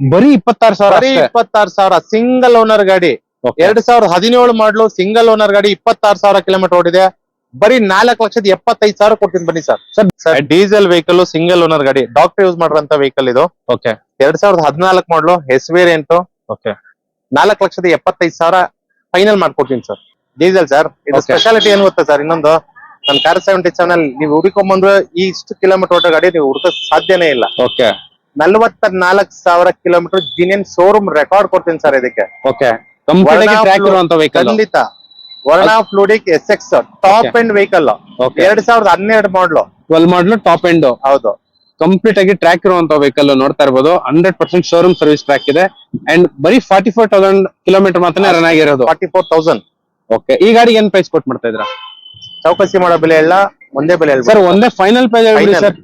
ಬರೀ ಇಪ್ಪತ್ತಾರು ಸಾವಿರ ಬರೀ ಇಪ್ಪತ್ತಾರು ಸಾವಿರ ಸಿಂಗಲ್ ಓನರ್ ಗಾಡಿ. ಎರಡ್ ಸಾವಿರದ ಹದಿನೇಳು ಮಾಡ್ಲು ಸಿಂಗಲ್ ಓನರ್ ಗಾಡಿ ಇಪ್ಪತ್ತಾರು ಸಾವಿರ ಕಿಲೋಮೀಟರ್ ಓಡಿದೆ. ಬರೀ ನಾಲ್ಕು ಲಕ್ಷದ ಎಪ್ಪತ್ತೈದು ಸಾವಿರ ಕೊಡ್ತೀನಿ ಬನ್ನಿ sir. Sir diesel vehicle single owner ಗಾಡಿ. ಡಾಕ್ಟರ್ ಯೂಸ್ ಮಾಡಿರೋಂತ ವೆಹಿಕಲ್ ಇದು. ಓಕೆ ಎರಡ್ ಸಾವಿರದ ಹದಿನಾಲ್ಕು ಮಾಡ್ಲು ಎಸ್ ವೇರಿಯಂಟ್ ಓಕೆ ನಾಲ್ಕು ಲಕ್ಷದ ಎಪ್ಪತ್ತೈದು ಸಾವಿರ ಫೈನಲ್ ಮಾಡ್ಕೊಡ್ತೀನಿ ಸರ್. ಡೀಸೆಲ್ ಸರ್ ಇದು ಸ್ಪೆಷಾಲಿಟಿ ಏನ್ ಗೊತ್ತಾ ಸರ್? ಇನ್ನೊಂದು ನನ್ನ ಕಾರ್ ಸೆವೆಂಟಿ ಸೆವೆನ್ ಅಲ್ಲಿ ನೀವು ಹುಡುಕೊಂಬಂದ್ರೆ ಇಷ್ಟು ಕಿಲೋಮೀಟರ್ ಗಾಡಿ ನೀವು ಹುಡುಕ ಸಾಧ್ಯನೇ ಇಲ್ಲ. ಓಕೆ ನಲ್ವತ್ತ ನಾಲ್ಕು ಸಾವಿರ ಕಿಲೋಮೀಟರ್ ಜಿನಿಯನ್ ಶೋರೂಮ್ ರೆಕಾರ್ಡ್ ಕೊಡ್ತೀನಿ ಸರ್ ಇದಕ್ಕೆ. ಓಕೆ ಕಂಪ್ಲೀಟ್ ಆಗಿ ಟ್ರ್ಯಾಕ್ ಇರುವಂತ ವೆಹಿಕಲ್ ಖಂಡಿತ. Verna fluidic S X top end vehicle okay ಎರಡ್ ಸಾವಿರದ ಹನ್ನೆರಡು model twelve model top end ಹೌದು. ಕಂಪ್ಲೀಟ್ ಆಗಿ ಟ್ರ್ಯಾಕ್ ಇರುವಂತ ವೆಹಿಕಲ್ ನೋಡ್ತಾ ಇರಬಹುದು hundred percent showroom service track ಇದೆ. ಅಂಡ್ ಬರೀ ಫಾರ್ಟಿ ಫೋರ್ ತೌಸಂಡ್ ಕಿಲೋಮೀಟರ್ ಮಾತ್ರ ರನ್ ಆಗಿರೋದು. ಫಾರ್ಟಿ ಫೋರ್ ತೌಸಂಡ್ ಓಕೆ ಈ ಗಾಡಿಗೆ ಏನ್ ಪ್ರೈಸ್ ಕೊಟ್ಟು ಮಾಡ್ತಾ ಇದ್ರ ಚೌಕಸಿ ಮಾಡೋ ಬೆಲೆ ಎಲ್ಲ ಒಂದೇ ಬೆಲೆ ಸರ್ ಒಂದೇ ಫೈನಲ್ ಪ್ರೈಸ್ ಸರ್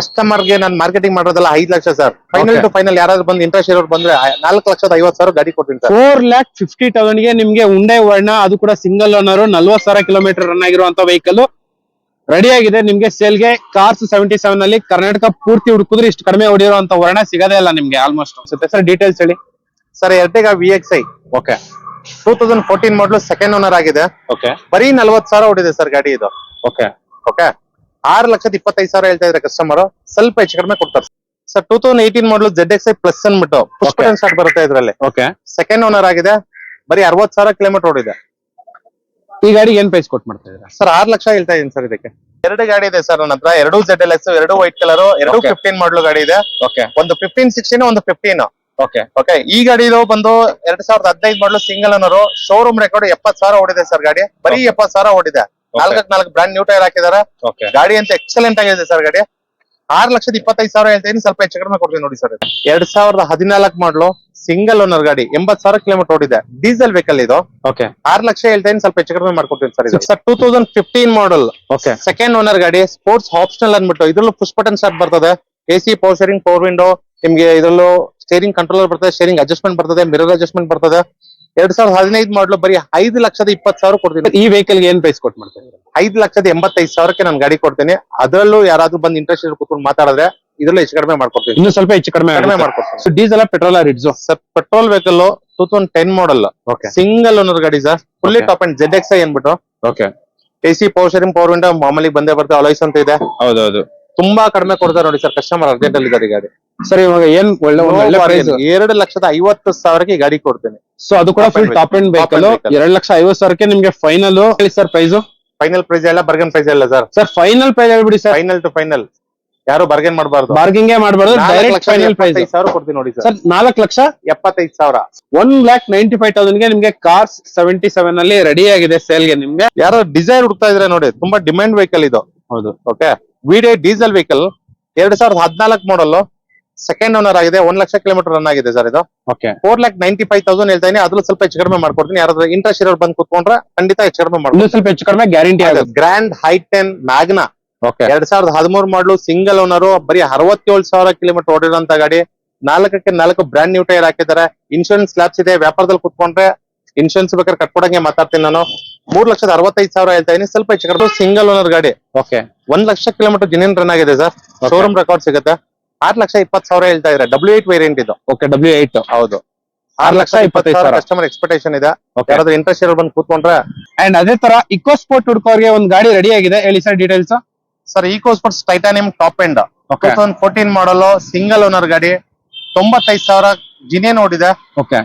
ಕಸ್ಟಮರ್ಗೆ ನಾನು ಮಾರ್ಕೆಟಿಂಗ್ ಮಾಡೋದಲ್ಲ ಐದ್ lakh sir final Okay. To final ಯಾರಾದ್ರೂ ಬಂದು ಇಂಟ್ರೆಸ್ಟ್ ಇರೋರು ಬಂದ್ರೆ ನಾಲ್ಕು ಲಕ್ಷದ ಐವತ್ತು ಸಾವಿರ ಗಾಡಿ ಕೊಡ್ತೀನಿ ಸರ್ ಫೋರ್ ಲ್ಯಾಕ್ ಫಿಫ್ಟಿ ತೌಸಂಡ್ಗೆ ನಿಮ್ಗೆ ಉಂಡೆ ವರ್ಣ ಅದು ಕೂಡ ಸಿಂಗಲ್ ಓನರ್ ನಲ್ವತ್ ಸಾವಿರ ಕಿಲೋಮೀಟರ್ ರನ್ ಆಗಿರುವಂತ ವೆಹಿಕಲ್ ರೆಡಿ ಆಗಿದೆ ನಿಮ್ಗೆ ಸೇಲ್ಗೆ ಕಾರ್ಸ್ ಸೆವೆಂಟಿ ಸೆವೆನ್ ಅಲ್ಲಿ ಕರ್ನಾಟಕ ಪೂರ್ತಿ ಹುಡುಕಿದ್ರೆ ಇಷ್ಟು ಕಡಿಮೆ ಹೊಡಿರುವಂತ ವರ್ಣ ಸಿಗದೇ ಇಲ್ಲ ನಿಮ್ಗೆ ಆಲ್ಮೋಸ್ಟ್ ಅನ್ಸುತ್ತೆ ಸರ್ ಡೀಟೇಲ್ಸ್ ಹೇಳಿ. Sir ಎರಡೇಗ V X I okay two thousand fourteen model second owner ಆಗಿದೆ. ಓಕೆ ಬರೀ ನಲ್ವತ್ತು ಸಾವಿರ ಹೊಡಿದೆ ಸರ್ ಗಾಡಿ ಇದು. ಓಕೆ ಓಕೆ ಆರು ಲಕ್ಷದ ಇಪ್ಪತ್ತೈದು ಸಾವಿರ ಹೇಳ್ತಾ ಇದ್ರೆ ಕಸ್ಟಮರ್ ಸ್ವಲ್ಪ ಹೆಚ್ಚು ಕಡಿಮೆ ಕೊಡ್ತಾರೆ. Sir two thousand eighteen model Z X I plus ಅನ್ಬಿಟ್ಟು ಪುಷ್ಪ ಸ್ಟಾರ್ಟ್ ಬರುತ್ತೆ ಇದ್ರಲ್ಲಿ. ಓಕೆ ಸೆಕೆಂಡ್ ಓನರ್ ಆಗಿದೆ. ಬರೀ ಅರವತ್ ಸಾವಿರ ಕಿಲೋಮೀಟರ್ ಓಡಿದೆ. ಈ ಗಾಡಿಗೆ ಏನ್ ಪ್ರೈಸ್ ಕೊಟ್ ಮಾಡ್ತಾ ಇದ್ದೀರಾ? ಸರ್ ಆರ್ ಲಕ್ಷ ಹೇಳ್ತಾ ಇದೀನಿ ಸರ್ ಇದಕ್ಕೆ. ಎರಡು ಗಾಡಿ ಇದೆ ಸರ್ ನನ್ನ ಹತ್ರ. ಎರಡು ಜೆಡ್ ಎಲ್ ಎಕ್ಸ್ ಎರಡು ವೈಟ್ ಕಲರ್ ಎರಡು. ಫಿಫ್ಟೀನ್ ಮಾಡಲು ಗಾಡಿ ಇದೆ. ಓಕೆ ಒಂದು ಫಿಫ್ಟೀನ್ ಸಿಕ್ಸ್ಟೀನ್ ಒಂದು ಫಿಫ್ಟೀನ್ ಓಕೆ ಓಕೆ ಈ ಗಾಡಿ ಬಂದು ಎರಡ್ ಸಾವಿರದ ಹದಿನೈದು ಮಾಡಲು ಸಿಂಗಲ್ ಅನ್ನೋರು ಶೋರೂಮ್ ರೆಕಾರ್ಡ್ ಎಪ್ಪತ್ ಸಾವಿರ ಓಡಿದೆ ಸರ್ ಗಾಡಿ. ಬರೀ ಎಪ್ಪತ್ ಸಾವಿರ ಓಡಿದೆ. ನಾಲ್ಕಕ್ ನಾಲ್ಕು ಬ್ರಾಂಡ್ ನ್ಯೂ ಟೈರ್ ಹಾಕಿದಾರ. ಗಾಡಿ ಅಂತ ಎಕ್ಸಲೆಂಟ್ ಆಗಿದೆ ಸರ್ ಗಾಡಿ. ಆರ್ ಲಕ್ಷದ ಇಪ್ಪತ್ತೈದು ಸಾವಿರ ಹೇಳ್ತೀನಿ ಸ್ವಲ್ಪ ಹೆಚ್ಚು ಕಡಿಮೆ ಕೊಡ್ತೀನಿ ನೋಡಿ ಸರ್ ಎರಡ್ ಸಾವಿರದ ಹದಿನಾಲ್ಕು ಮಾಡ್ಲು ಸಿಂಗಲ್ ಓನರ್ ಗಾಡಿ ಎಂಬತ್ ಸಾವಿರ ಕಿಲೋಮೀಟರ್ ಓಡಿದೆ. ಡೀಸೆಲ್ ವೆಹಿಕಲ್ ಇದು. ಓಕೆ ಆರ್ ಲಕ್ಷ ಹೇಳ್ತೀನಿ ಸ್ವಲ್ಪ ಹೆಚ್ಚು ಕಡಿಮೆ ಮಾಡ್ಕೊಡ್ತೀನಿ ಸರ್ ಇದು. Sir two thousand fifteen model okay second owner ಗಾಡಿ ಸ್ಪೋರ್ಟ್ಸ್ ಆಪ್ಷನಲ್ ಅಂದ್ಬಿಟ್ಟು ಇದ್ರಲ್ಲೂ ಪುಷ್ ಬಟನ್ ಸ್ಟಾರ್ಟ್ ಬರ್ತದೆ. A C power steering power window ನಿಮ್ಗೆ ಇದ್ರಲ್ಲೂ ಸ್ಟೇರಿಂಗ್ ಕಂಟ್ರೋಲರ್ ಬರ್ತದೆ ಸ್ಟೇರಿಂಗ್ ಅಡ್ಜಸ್ಟ್ಮೆಂಟ್ ಬರ್ತದೆ ಮಿರರ್ ಅಡ್ಜಸ್ಟ್ಮೆಂಟ್ ಬರ್ತದೆ. ಎರಡ್ ಸಾವಿರದ ಹದಿನೈದು ಮಾಡಲು ಬರೀ ಐದು ಲಕ್ಷದ ಇಪ್ಪತ್ತು ಸಾವಿರ ಕೊಡ್ತೀನಿ. ಈ ವೆಹಿಕಲ್ ಏನ್ ಪ್ರೈಸ್ ಕೊಟ್ಟು ಮಾಡ್ತೇನೆ ಐದು ಲಕ್ಷದ ಎಂಬತ್ತೈದು ಸಾವಿರಕ್ಕೆ ನಾನು ಗಾಡಿ ಕೊಡ್ತೀನಿ. ಅದರಲ್ಲೂ ಯಾರಾದ್ರೂ ಬಂದು ಇಂಟ್ರೆಸ್ಟ್ ಇರೋ ಕೂತ್ಕೊಂಡು ಮಾತಾಡಿದ್ರೆ ಇದ್ರಲ್ಲಿ ಹೆಚ್ಚು ಕಡಿಮೆ ಮಾಡ್ಕೊಡ್ತೀನಿ. ಇನ್ನು ಸ್ವಲ್ಪ ಹೆಚ್ಚು ಕಡಿಮೆ ಕಡಿಮೆ ಮಾಡ್ಕೊಡ್ತೀನಿ. So diesel petrol rates sir petrol vehicle two thousand ten model okay single owner ಗಾಡಿ sir fully top end Z X I ಅನ್ಬಿಟ್ಟು okay A C power steering power window ಮಾಮೂಲಿ ಬಂದೇ ಬರ್ತದೆ ಅಲೈಸ್ ಅಂತ ಇದೆ. ಹೌದೌದು. ತುಂಬಾ ಕಡಿಮೆ ಕೊಡ್ತಾರೆ ನೋಡಿ ಸರ್ ಕಸ್ಟಮರ್ ಅರ್ಜೆಂಟ್ ಅಲ್ಲಿ ಇದ್ದಾರೆ ಗಾಡಿ. ಸರ್ ಇವಾಗ ಏನ್ ಒಳ್ಳೆ ಒಂದ್ ಒಳ್ಳೆ ಪ್ರೈಸ್ ಎರಡು ಲಕ್ಷದ ಐವತ್ತು ಸಾವಿರಕ್ಕೆ ಗಾಡಿ ಕೊಡ್ತೇನೆ. ಸೊ ಅದು ಕೂಡ ಫುಲ್ ಟಾಪ್ ಎಂಡ್ ವೆಹಿಕಲ್. ಎರಡ್ ಲಕ್ಷ ಐವತ್ತು ಸಾವಿರಕ್ಕೆ ನಿಮ್ಗೆ ಫೈನಲ್ ಹೇಳಿ ಸರ್ ಪ್ರೈಸ್ ಫೈನಲ್ ಪ್ರೈಸ್ ಎಲ್ಲ ಬರ್ಗನ್ ಪ್ರೈಸ್ ಎಲ್ಲ ಸರ್. ಸರ್ ಫೈನಲ್ ಪ್ರೈಸ್ ಹೇಳ್ಬಿಡಿ ಸರ್. ಫೈನಲ್ ಟು ಫೈನಲ್ ಯಾರು ಬರ್ಗನ್ ಮಾಡಬಾರ್ದು. ಬಾರ್ಗಿಂಗ್ ಮಾಡಬಾರ್ದು. ಡೈರೆಕ್ಟ್ ಫೈನಲ್ ಪ್ರೈಸ್ ಸಾವಿರ ಕೊಡ್ತೀನಿ ನೋಡಿ ಸರ್. ನಾಲ್ಕು ಲಕ್ಷ ಎಪ್ಪತ್ತೈದು ಸಾವಿರ. ಒನ್ ಲ್ಯಾಕ್ ನೈಂಟಿ ಫೈವ್ ತೌಸಂಡ್ಗೆ ನಿಮ್ಗೆ ಕಾರ್ಸ್ ಸೆವೆಂಟಿ ಸೆವೆನ್ ಅಲ್ಲಿ ರೆಡಿ ಆಗಿದೆ ಸೇಲ್ಗೆ ನಿಮ್ಗೆ. ಯಾರು ಡಿಸೈರ್ ಹುಡ್ತಾ ಇದ್ರೆ ನೋಡಿ ತುಂಬಾ ಡಿಮ್ಯಾಂಡ್ ವೆಹಿಕಲ್ ಇದು. ಹೌದು. ಓಕೆ ವಿಡಿಯೋ ಡೀಸೆಲ್ ವೆಹಿಕಲ್ ಎರಡ್ ಸಾವಿರದ ಹದಿನಾಲ್ಕು ಮಾಡಲ್ ಸೆಕೆಂಡ್ ಓನರ್ ಆಗಿದೆ. ಒಂದ್ ಲಕ್ಷ ಕಿಲೋಮೀಟರ್ ರನ್ ಆಗಿದೆ ಸರ್ ಇದು. Okay four lakh ninety five thousand ಹೇಳ್ತಾ ಇದೀನಿ ಅದ್ರಲ್ಲಿ ಸ್ವಲ್ಪ ಹೆಚ್ಚು ಕಡಿಮೆ ಮಾಡ್ಕೊಡ್ತೀನಿ. ಯಾರಾದ್ರೂ ಇಂಟ್ರೆಸ್ಟ್ ಇರೋರು ಬಂದು ಕುತ್ಕೊಂಡ್ರೆ ಖಂಡಿತ ಹೆಚ್ಚು ಕಡಿಮೆ ಮಾಡ್ಬೋದು ಸ್ವಲ್ಪ ಹೆಚ್ಚು ಕಡಿಮೆ ಗ್ಯಾರಂಟಿ ಆಗುತ್ತೆ. Grand i ten Magna okay ಎರಡ್ ಸಾವಿರದ ಹದಿಮೂರು ಮಾಡಲು ಸಿಂಗಲ್ ಓನರ್ ಬರೀ ಅರವತ್ತೇಳು ಸಾವಿರ ಕಿಲೋಮೀಟರ್ ಓಡಿರೋಂತ ಗಾಡಿ. ನಾಲ್ಕಕ್ಕೆ ನಾಲ್ಕು ಬ್ರಾಂಡ್ ನ್ಯೂ ಟೈರ್ ಹಾಕಿದ್ದಾರೆ. ಇನ್ಶೂರೆನ್ಸ್ ಲ್ಯಾಬ್ಸ್ ಇದೆ. ವ್ಯಾಪಾರದಲ್ಲಿ ಕುತ್ಕೊಂಡ್ರೆ ಇನ್ಶೂರೆನ್ಸ್ ಬೇಕಾದ್ರೆ ಕಟ್ಕೊಡಂಗೆ ಮಾತಾಡ್ತೀನಿ ನಾನು. ಮೂರ್ ಲಕ್ಷದ ಅರವತ್ತೈದು ಸಾವಿರ ಹೇಳ್ತಾ ಇದೀನಿ ಸ್ವಲ್ಪ ಹೆಚ್ಚು ಕಡಿಮೆ ಸಿಂಗಲ್ ಓನರ್ ಗಾಡಿ. ಓಕೆ ಒಂದ್ ಲಕ್ಷ ಕಿಲೋಮೀಟರ್ ಜಿನೇನ್ ರನ್ ಆಗಿದೆ ಸರ್ ಶೋರೂಮ್ ರೆಕಾರ್ಡ್ ಸಿಗುತ್ತೆ? ಆರ್ ಲಕ್ಷ ಇಪ್ಪತ್ತು ಸಾವಿರ ಹೇಳ್ತಾ ಇದ್ರೆ ಡಬ್ಲ್ಯೂ ಏಟ್ ವೇರಿಯಂಟ್ ಇದು. ಓಕೆ ಡಬ್ಲ್ಯೂ ಏಟ್ ಹೌದು. ಆರ್ ಲಕ್ಷ ಇಪ್ಪತ್ತೈದು ಸಾವಿರ ಕಸ್ಟಮರ್ ಎಕ್ಸ್ಪೆಕ್ಟೇಷನ್ ಇದೆ. ಯಾರಾದ್ರೂ ಇಂಟ್ರೆಸ್ಟ್ ಇರೋ ಬಂದು ಕೂತ್ಕೊಂಡ್ರೆ. ಅಂಡ್ ಅದೇ ತರ ಇಕೋ ಸ್ಪೋರ್ಟ್ ಹುಡ್ಕೋರ್ಗೆ ಒಂದ್ ಗಾಡಿ ರೆಡಿ ಆಗಿದೆ. ಹೇಳಿ sir details sir eco sports titanium top end two thousand fourteen model single owner ಗಾಡಿ. ತೊಂಬತ್ತೈದು ಸಾವಿರ ಜಿನೇನ್ ಓಡಿದೆ. ಓಕೆ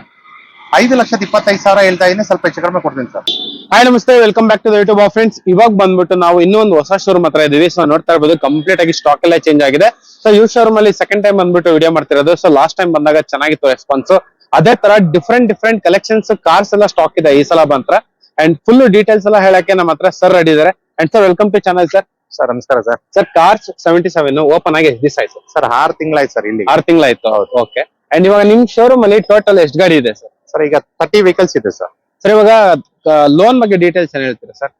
ಐದು ಲಕ್ಷದ ಇಪ್ಪತ್ತೈದು ಸಾವಿರ ಹೇಳ್ತಾ ಇದ್ದೀನಿ ಸ್ವಲ್ಪ ಹೆಚ್ಚು ಕಡಿಮೆ ಕೊಡ್ತೀನಿ ಸರ್. ಹಾಯ್ ನಮಸ್ತೆ welcome back to the YouTube friends ಇವಾಗ ಬಂದ್ಬಿಟ್ಟು ನಾವು ಇನ್ನೂ ಒಂದು ಹೊಸ ಶೋರೂಮ್ ಹತ್ರ ಇದೀವಿ ಸೊ ನೋಡ್ತಾ ಇರ್ಬೋದು ಕಂಪ್ಲೀಟ್ ಆಗಿ ಸ್ಟಾಕ್ ಎಲ್ಲ ಚೇಂಜ್ ಆಗಿದೆ. ಸೊ ಈ ಶೋರೂಮ್ ಅಲ್ಲಿ ಸೆಕೆಂಡ್ ಟೈಮ್ ಬಂದ್ಬಿಟ್ಟು ವಿಡಿಯೋ ಮಾಡ್ತಿರೋದು. ಸೊ ಲಾಸ್ಟ್ ಟೈಮ್ ಬಂದಾಗ ಚೆನ್ನಾಗಿತ್ತು ರೆಸ್ಪಾನ್ಸ್ ಅದೇ ತರ ಡಿಫ್ರೆಂಟ್ ಡಿಫ್ರೆಂಟ್ ಕಲೆಕ್ಷನ್ಸ್ ಕಾರ್ಸ್ ಎಲ್ಲ ಸ್ಟಾಕ್ ಇದೆ ಈ ಸಲ ಬಂತ್ರ ಅಂಡ್ ಫುಲ್ ಡೀಟೇಲ್ಸ್ ಎಲ್ಲ ಹೇಳಕ್ಕೆ ನಮ್ಮ ಹತ್ರ ಸರ್ ರೆಡಿ ಇದಾರೆ and sir welcome to channel sir sir ನಮಸ್ಕಾರ sir. Sir cars seventy seven open ಆಗಿ ಎಷ್ಟು ದಿವಸ ಆಯ್ತು? ಸರ್ ಆರು ತಿಂಗಳಾಯ್ತು ಸರ್ ಇಲ್ಲಿ ಆರು ತಿಂಗಳಾಯ್ತು ಓಕೆ ಅಂಡ್ ಇವಾಗ ನಿಮ್ ಶೋರೂಮ್ ಅಲ್ಲಿ ಟೋಟಲ್ ಎಷ್ಟು ಗಾಡಿ ಇದೆ ಸರ್ ಸರ್ ಈಗ ತರ್ಟಿ ವೆಹಿಕಲ್ಸ್ ಇದೆ ಸರ್ ಸರ್ ಇವಾಗ ಲೋನ್ ಬಗ್ಗೆ ಡೀಟೇಲ್ಸ್ ಏನ್ ಹೇಳ್ತೀರಾ sir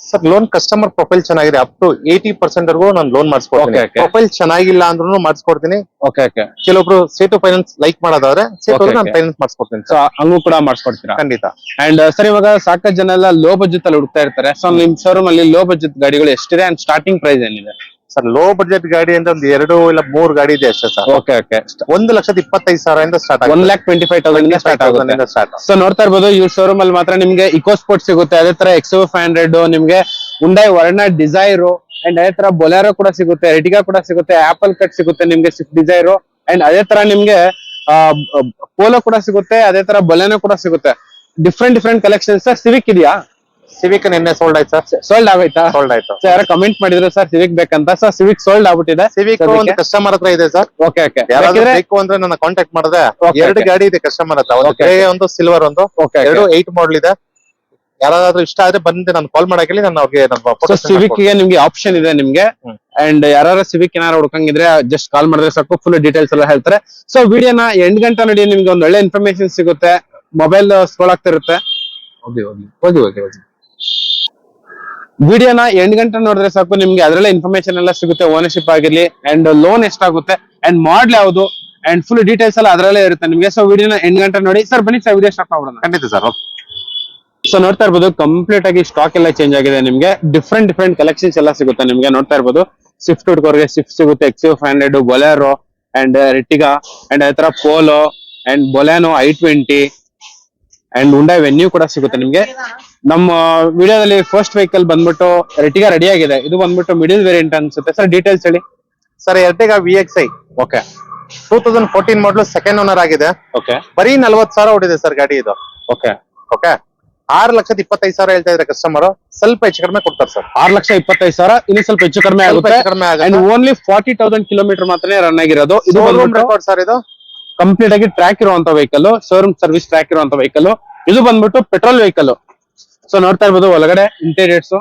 sir loan customer profile ಚೆನ್ನಾಗಿದೆ. ಅಪ್ ಟು ಏಯ್ಟಿ ಪರ್ಸೆಂಟ್ ವರ್ಗೂ ನಾನು ಲೋನ್ ಮಾಡಿಸ್ಕೊಡ್ತೀನಿ. ಪ್ರೊಫೈಲ್ ಚೆನ್ನಾಗಿಲ್ಲ ಅಂದ್ರೂ ಮಾಡಿಸ್ಕೊಡ್ತೀನಿ. ಓಕೆ ಓಕೆ ಕೆಲವೊಬ್ರು ಸೇಟು ಫೈನಾನ್ಸ್ ಲೈಕ್ ಮಾಡೋದಾದ್ರೆ ಸೇಟು ನಾನು ಫೈನಾನ್ಸ್ ಮಾಡಿಸ್ಕೊಡ್ತೀನಿ ಸೊ ಹಂಗೂ ಕೂಡ ಮಾಡಿಸ್ಕೊಡ್ತೀರಾ? ಖಂಡಿತ. ಅಂಡ್ ಸರ್ ಇವಾಗ ಸಾಕಷ್ಟು ಜನ ಎಲ್ಲ ಲೋ ಬಜೆಟ್ ಅಲ್ಲಿ ಹುಡುಕ್ತಾ ಇರ್ತಾರೆ. ಸೊ ನಿಮ್ ಶೋರೂಮ್ ಅಲ್ಲಿ ಲೋ ಬಜೆಟ್ ಗಾಡಿಗಳು ಎಷ್ಟಿದೆ? ಅಂಡ್ ಸ್ಟಾರ್ಟಿಂಗ್ ಪ್ರೈಸ್ ಏನಿದೆ? ಸರ್ ಲೋ ಬಜೆಟ್ ಗಾಡಿ ಅಂದ್ರೆ ಒಂದು ಎರಡು ಇಲ್ಲ ಮೂರ್ ಗಾಡಿ ಇದೆ ಅಷ್ಟೇ ಸರ್. ಓಕೆ ಓಕೆ ಒಂದು ಲಕ್ಷದ ಇಪ್ಪತ್ತೈದು ಸಾವಿರದಿಂದ start one lakh twenty five thousand start ಆಗುತ್ತೆ. ಸ್ಟಾರ್ಟ್ ಸೊ ನೋಡ್ತಾ ಇರ್ಬೋದು ಈ ಶೋರೂಮ್ ಅಲ್ಲಿ ಮಾತ್ರ ನಿಮ್ಗೆ ಇಕೋ ಸ್ಪೋರ್ಟ್ ಸಿಗುತ್ತೆ. ಅದೇ ತರ ಎಕ್ಸೋ ಫೈವ್ ಹಂಡ್ರೆಡ್ ನಿಮ್ಗೆ ಉಂಡೈ ವರ್ಣ ಡಿಸೈರ್ ಅಂಡ್ ಅದೇ ತರ ಬೊಲೆರೋ ಕೂಡ ಸಿಗುತ್ತೆ ರೆಟಿಗಾ ಕೂಡ ಸಿಗುತ್ತೆ ಆಪಲ್ ಕಟ್ ಸಿಗುತ್ತೆ ನಿಮ್ಗೆ ಸ್ವಿಫ್ಟ್ ಡಿಸೈರ್ ಅಂಡ್ ಅದೇ ತರ ನಿಮ್ಗೆ ಪೋಲೋ ಕೂಡ ಸಿಗುತ್ತೆ ಅದೇ ತರ ಬೊಲೆನೋ ಕೂಡ ಸಿಗುತ್ತೆ. ಡಿಫ್ರೆಂಟ್ ಡಿಫ್ರೆಂಟ್ ಕಲೆಕ್ಷನ್ಸ್ ಸಿವಿಕ್ ಇದೆಯಾ? ಸಿವಿಕ್ ನಿನ್ನೆ ಸೋಲ್ಡ್ ಆಯ್ತು ಸರ್ ಸೋಲ್ಡ್ ಆಗೋಯ್ತಾ? ಸೋಲ್ಡ್ ಆಯ್ತು. ಸರ್ ಯಾರೋ ಕಮೆಂಟ್ ಮಾಡಿದ್ರು ಸರ್ ಸಿವಿಕ್ ಬೇಕಂತ. ಸರ್ ಸಿವಿಕ್ ಸೋಲ್ಡ್ ಆಗ್ಬಿಟ್ಟಿದೆ. ಸಿವಿಕ್ ಒಂದು ಕಸ್ಟಮರ್ ಹತ್ರ ಇದೆ ಸರ್ ಓಕೆ ಓಕೆ ಯಾರಾದ್ರೂ ಬೇಕು ಅಂದ್ರೆ ನನ್ನ ಕಾಂಟ್ಯಾಕ್ಟ್ ಮಾಡಿದ್ರೆ ಎರಡು ಗಾಡಿ ಇದೆ ಕಸ್ಟಮರ್ ಹತ್ರ. ಒಂದು ಗ್ರೇ ಒಂದು ಸಿಲ್ವರ್ ಒಂದು. ಓಕೆ ಎರಡು ಏಟ್ ಮಾಡಲ್ ಇದೆ. ಯಾರಾದ್ರೂ ಇಷ್ಟ ಆದ್ರೆ ಬಂದು ನಾನು ಕಾಲ್ ಮಾಡಕ್ಕೆ ನಾನು ಅವ್ರಿಗೆ ನಮ್ಮ ಸೊ ಸಿವಿಕ್ಗೆ ನಿಮ್ಗೆ ಆಪ್ಷನ್ ಇದೆ ನಿಮ್ಗೆ. ಅಂಡ್ ಯಾರು ಸಿವಿಕ್ ಏನಾರು ಹುಡ್ಕಂಗಿದ್ರೆ ಜಸ್ಟ್ ಕಾಲ್ ಮಾಡಿದ್ರೆ ಸಾಕು ಫುಲ್ ಡೀಟೇಲ್ಸ್ ಎಲ್ಲ ಹೇಳ್ತಾರೆ. ಸೊ ವಿಡಿಯೋನ ಎಂಟ್ ಗಂಟೆ ನೋಡಿ ನಿಮ್ಗೆ ಒಂದ್ ಒಳ್ಳೆ ಇನ್ಫಾರ್ಮೇಶನ್ ಸಿಗುತ್ತೆ. ಮೊಬೈಲ್ ಸ್ಕ್ರೋಲ್ ಆಗ್ತಿರುತ್ತೆ ಹೋಗಿ ಹೋಗಿ ಹೋಗಿ ಹೋಗಿ ಹೋಗಿ ವಿಡಿಯೋನ ಎಂಟು ಗಂಟೆ ನೋಡಿದ್ರೆ ಸಾಕು ನಿಮ್ಗೆ ಅದರಲ್ಲೇ ಇನ್ಫಾರ್ಮೇಶನ್ ಎಲ್ಲ ಸಿಗುತ್ತೆ ಓನರ್ಶಿಪ್ ಆಗಿರ್ಲಿ ಅಂಡ್ ಲೋನ್ ಎಷ್ಟಾಗುತ್ತೆ ಅಂಡ್ ಮಾಡ್ಲ್ ಯಾವುದು ಅಂಡ್ ಫುಲ್ ಡೀಟೇಲ್ಸ್ ಎಲ್ಲ ಅದರಲ್ಲೇ ಇರುತ್ತೆ. ನಿಮಗೆ ಸೊ ವಿಡಿಯೋನ ಎಂಟು ಗಂಟೆ ನೋಡಿ ಸರ್ ಬನ್ನಿ ಸರ್ ವಿಡಿಯೋ ಸ್ಟಾಪ್ ಮಾಡೋಣ ಖಂಡಿತ ಸರ್ ಸೊ ನೋಡ್ತಾ ಇರ್ಬೋದು ಕಂಪ್ಲೀಟ್ ಆಗಿ ಸ್ಟಾಕ್ ಎಲ್ಲ ಚೇಂಜ್ ಆಗಿದೆ ನಿಮ್ಗೆ. ಡಿಫ್ರೆಂಟ್ ಡಿಫ್ರೆಂಟ್ ಕಲೆಕ್ಷನ್ಸ್ ಎಲ್ಲ ಸಿಗುತ್ತೆ ನಿಮ್ಗೆ ನೋಡ್ತಾ ಇರ್ಬೋದು. ಸ್ವಿಫ್ಟ್ ಹುಡ್ಕೋರ್ಗೆ ಸ್ವಿಫ್ಟ್ ಸಿಗುತ್ತೆ X five hundred Bolero and Ertiga and ಅದೇ ತರ Polo and Baleno i twenty and Hyundai Venue ಕೂಡ ಸಿಗುತ್ತೆ ನಿಮ್ಗೆ. ನಮ್ಮ ವಿಡಿಯೋದಲ್ಲಿ ಫಸ್ಟ್ ವೆಹಿಕಲ್ ಬಂದ್ಬಿಟ್ಟು ರೆಟಿಗಾ ರೆಡಿ ಆಗಿದೆ. ಇದು ಬಂದ್ಬಿಟ್ಟು ಮಿಡಿಲ್ ವೇರಿಯಂಟ್ ಅನ್ಸುತ್ತೆ. ಸರ್ ಡೀಟೇಲ್ಸ್ ಹೇಳಿ. Sir Ertiga V X I okay two thousand fourteen model second owner ಆಗಿದೆ. ಓಕೆ ಬರೀ ನಲ್ವತ್ ಸಾವಿರ ಹೊಡಿದೆ ಸರ್ ಗಾಡಿ ಇದು. ಓಕೆ ಓಕೆ ಆರು ಲಕ್ಷದ ಇಪ್ಪತ್ತೈದು ಸಾವಿರ ಹೇಳ್ತಾ ಇದ್ರೆ ಕಸ್ಟಮರ್ ಸ್ವಲ್ಪ ಹೆಚ್ಚು ಕಡಿಮೆ ಕೊಡ್ತಾರೆ ಸರ್ ಆರು ಲಕ್ಷ ಇಪ್ಪತ್ತೈದು ಸಾವಿರ ಇನ್ನು ಸ್ವಲ್ಪ ಹೆಚ್ಚು ಕಡಿಮೆ ಆಗುತ್ತೆ. ಕಡಿಮೆ ಆಗುತ್ತೆ. ಓನ್ಲಿ ಫಾರ್ಟಿ ತೌಸಂಡ್ ಕಿಲೋಮೀಟರ್ ಮಾತ್ರ ರನ್ ಆಗಿರೋದು. ಇದು ರೆಕಾರ್ಡ್ ಸರ್ ಇದು. ಕಂಪ್ಲೀಟ್ ಆಗಿ ಟ್ರ್ಯಾಕ್ ಇರುವಂತ ವೆಹಿಕಲ್ ಶೋರೂಮ್ ಸರ್ವಿಸ್ ಟ್ರ್ಯಾಕ್ ಇರುವಂತ ವೆಹಿಕಲ್ ಇದು ಬಂದ್ಬಿಟ್ಟು ಪೆಟ್ರೋಲ್ ವೆಹಿಕಲ್ ಸೊ ನೋಡ್ತಾ ಇರ್ಬೋದು ಒಳಗಡೆ interiors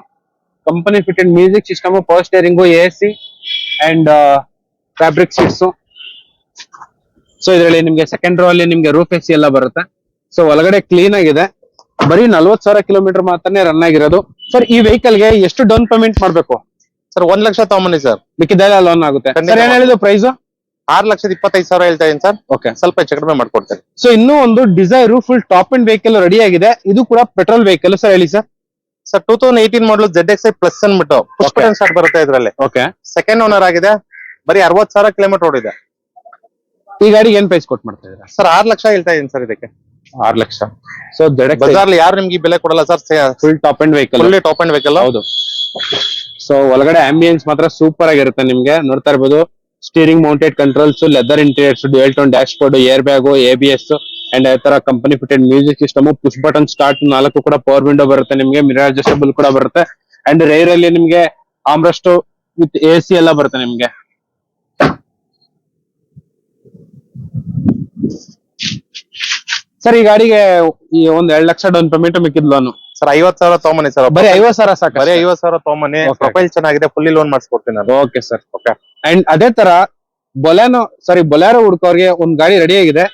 company fitted music system power steering A C and fabric seats so ಇದರಲ್ಲಿ ನಿಮ್ಗೆ ಸೆಕೆಂಡ್ ರೋ ಅಲ್ಲಿ ನಿಮ್ಗೆ ರೂಫ್ ಎಸಿ ಎಲ್ಲ ಬರುತ್ತೆ. ಸೊ ಒಳಗಡೆ ಕ್ಲೀನ್ ಆಗಿದೆ. ಬರೀ ನಲ್ವತ್ ಸಾವಿರ ಕಿಲೋಮೀಟರ್ ಮಾತ್ರನೇ ರನ್ ಆಗಿರೋದು. ಸರ್ ಈ ವೆಹಿಕಲ್ಗೆ ಎಷ್ಟು ಡೌನ್ ಪೇಮೆಂಟ್ ಮಾಡ್ಬೇಕು? ಸರ್ ಒಂದ್ ಲಕ್ಷ ತಗೊಂಬನ್ನಿ ಸರ್ ಮಿಕ್ಕಿದ್ದೆಲ್ಲ ಲೋನ್ ಆಗುತ್ತೆ. ಸರ್ ಏನ್ ಹೇಳಿದ್ರು ಪ್ರೈಸ್ ಆರು ಲಕ್ಷದ ಇಪ್ಪತ್ತೈದು ಸಾವಿರ ಹೇಳ್ತಾ ಇದೀನಿ ಸರ್. ಓಕೆ ಸ್ವಲ್ಪ ಹೆಚ್ಚು ಕಡಿಮೆ ಮಾಡ್ಕೊಡ್ತೇನೆ. ಸೊ ಇನ್ನೂ ಒಂದು Dzire full top and vehicle ready ಆಗಿದೆ. ಇದು ಕೂಡ ಪೆಟ್ರೋಲ್ ವೆಹಿಕಲ್ ಸರ್ ಹೇಳಿ sir. Sir two thousand eighteen ಮಾಡಲು ಜೆಡ್ ಎಕ್ಸ್ ಐ ಪ್ಲಸ್ ಅನ್ಬಿಟ್ಟು ಪುಷ್ಪ ಸ್ಟಾರ್ಟ್ ಬರುತ್ತೆ ಇದರಲ್ಲಿ. ಓಕೆ ಸೆಕೆಂಡ್ ಓನರ್ ಆಗಿದೆ. ಬರೀ ಅರವತ್ ಸಾವಿರ ಕಿಲೋಮೀಟರ್ ಓಡಿದೆ. ಈ ಗಾಡಿಗೆ ಏನ್ ಪ್ರೈಸ್ ಕೊಟ್ಟು ಮಾಡ್ತಾ ಇದ್ದಾರೆ? ಸರ್ ಆರ್ ಲಕ್ಷ ಹೇಳ್ತಾ ಇದೀನಿ ಸರ್ ಇದಕ್ಕೆ. ಆರ್ ಲಕ್ಷ. ಸೊ ಜೆಡ್ ಬಜಾರ್ ಯಾರು ನಿಮ್ಗೆ ಬೆಲೆ ಕೊಡಲ್ಲ sir? Full top end vehicle full top end vehicle ಹೌದು. ಸೊ ಒಳಗಡೆ ಆಂಬಿಯನ್ಸ್ ಮಾತ್ರ ಸೂಪರ್ ಆಗಿರುತ್ತೆ ನಿಮ್ಗೆ. ನೋಡ್ತಾ ಇರ್ಬೋದು. Steering mounted controls leather interiors dual tone dashboard airbag A B S and ಅದೇ ತರ company fitted music system push button start ನಾಲ್ಕು ಕೂಡ ಪವರ್ ವಿಂಡೋ ಬರುತ್ತೆ ನಿಮಗೆ ಮಿರರ್ ಅಡ್ಜಸ್ಟಬಲ್ ಕೂಡ ಬರುತ್ತೆ. ಅಂಡ್ ರೈರ್ ಅಲ್ಲಿ ನಿಮ್ಗೆ ಆಮ್ರಸ್ಟ್ ವಿತ್ ಎ ಸಿ ಎಲ್ಲ ಬರುತ್ತೆ ನಿಮ್ಗೆ. ಸರ್ ಈ ಗಾಡಿಗೆ ಈ ಒಂದ್ ಎರಡ್ ಲಕ್ಷ ಡೌನ್ ಪೇಮೆಂಟ್ ಮಿಕ್ಕಿದ್ ಲೋನ್ ಸರ್ ಐವತ್ ಸಾವಿರ ತೊಗೊಂಬನಿ ಸರ್ ಬರೀ ಐವತ್ ಸಾವಿರ ಸಾಕು ಬರೀ ಐವತ್ ಸಾವಿರ Okay. ಪ್ರೊಫೈಲ್ ಚೆನ್ನಾಗಿದೆ ಫುಲ್ಲಿ ಲೋನ್ ಮಾಡಿಸ್ಕೊಡ್ತೀನಿ ನಾನು. ಓಕೆ ಸರ್ ಓಕೆ ಅಂಡ್ ಅದೇ ತರ ಬೊಲೆನೋ ಸಾರಿ ಬೊಲೆರೋ ಹುಡ್ಕೋರ್ಗೆ ಒಂದ್ ಗಾಡಿ ರೆಡಿ ಆಗಿದೆ.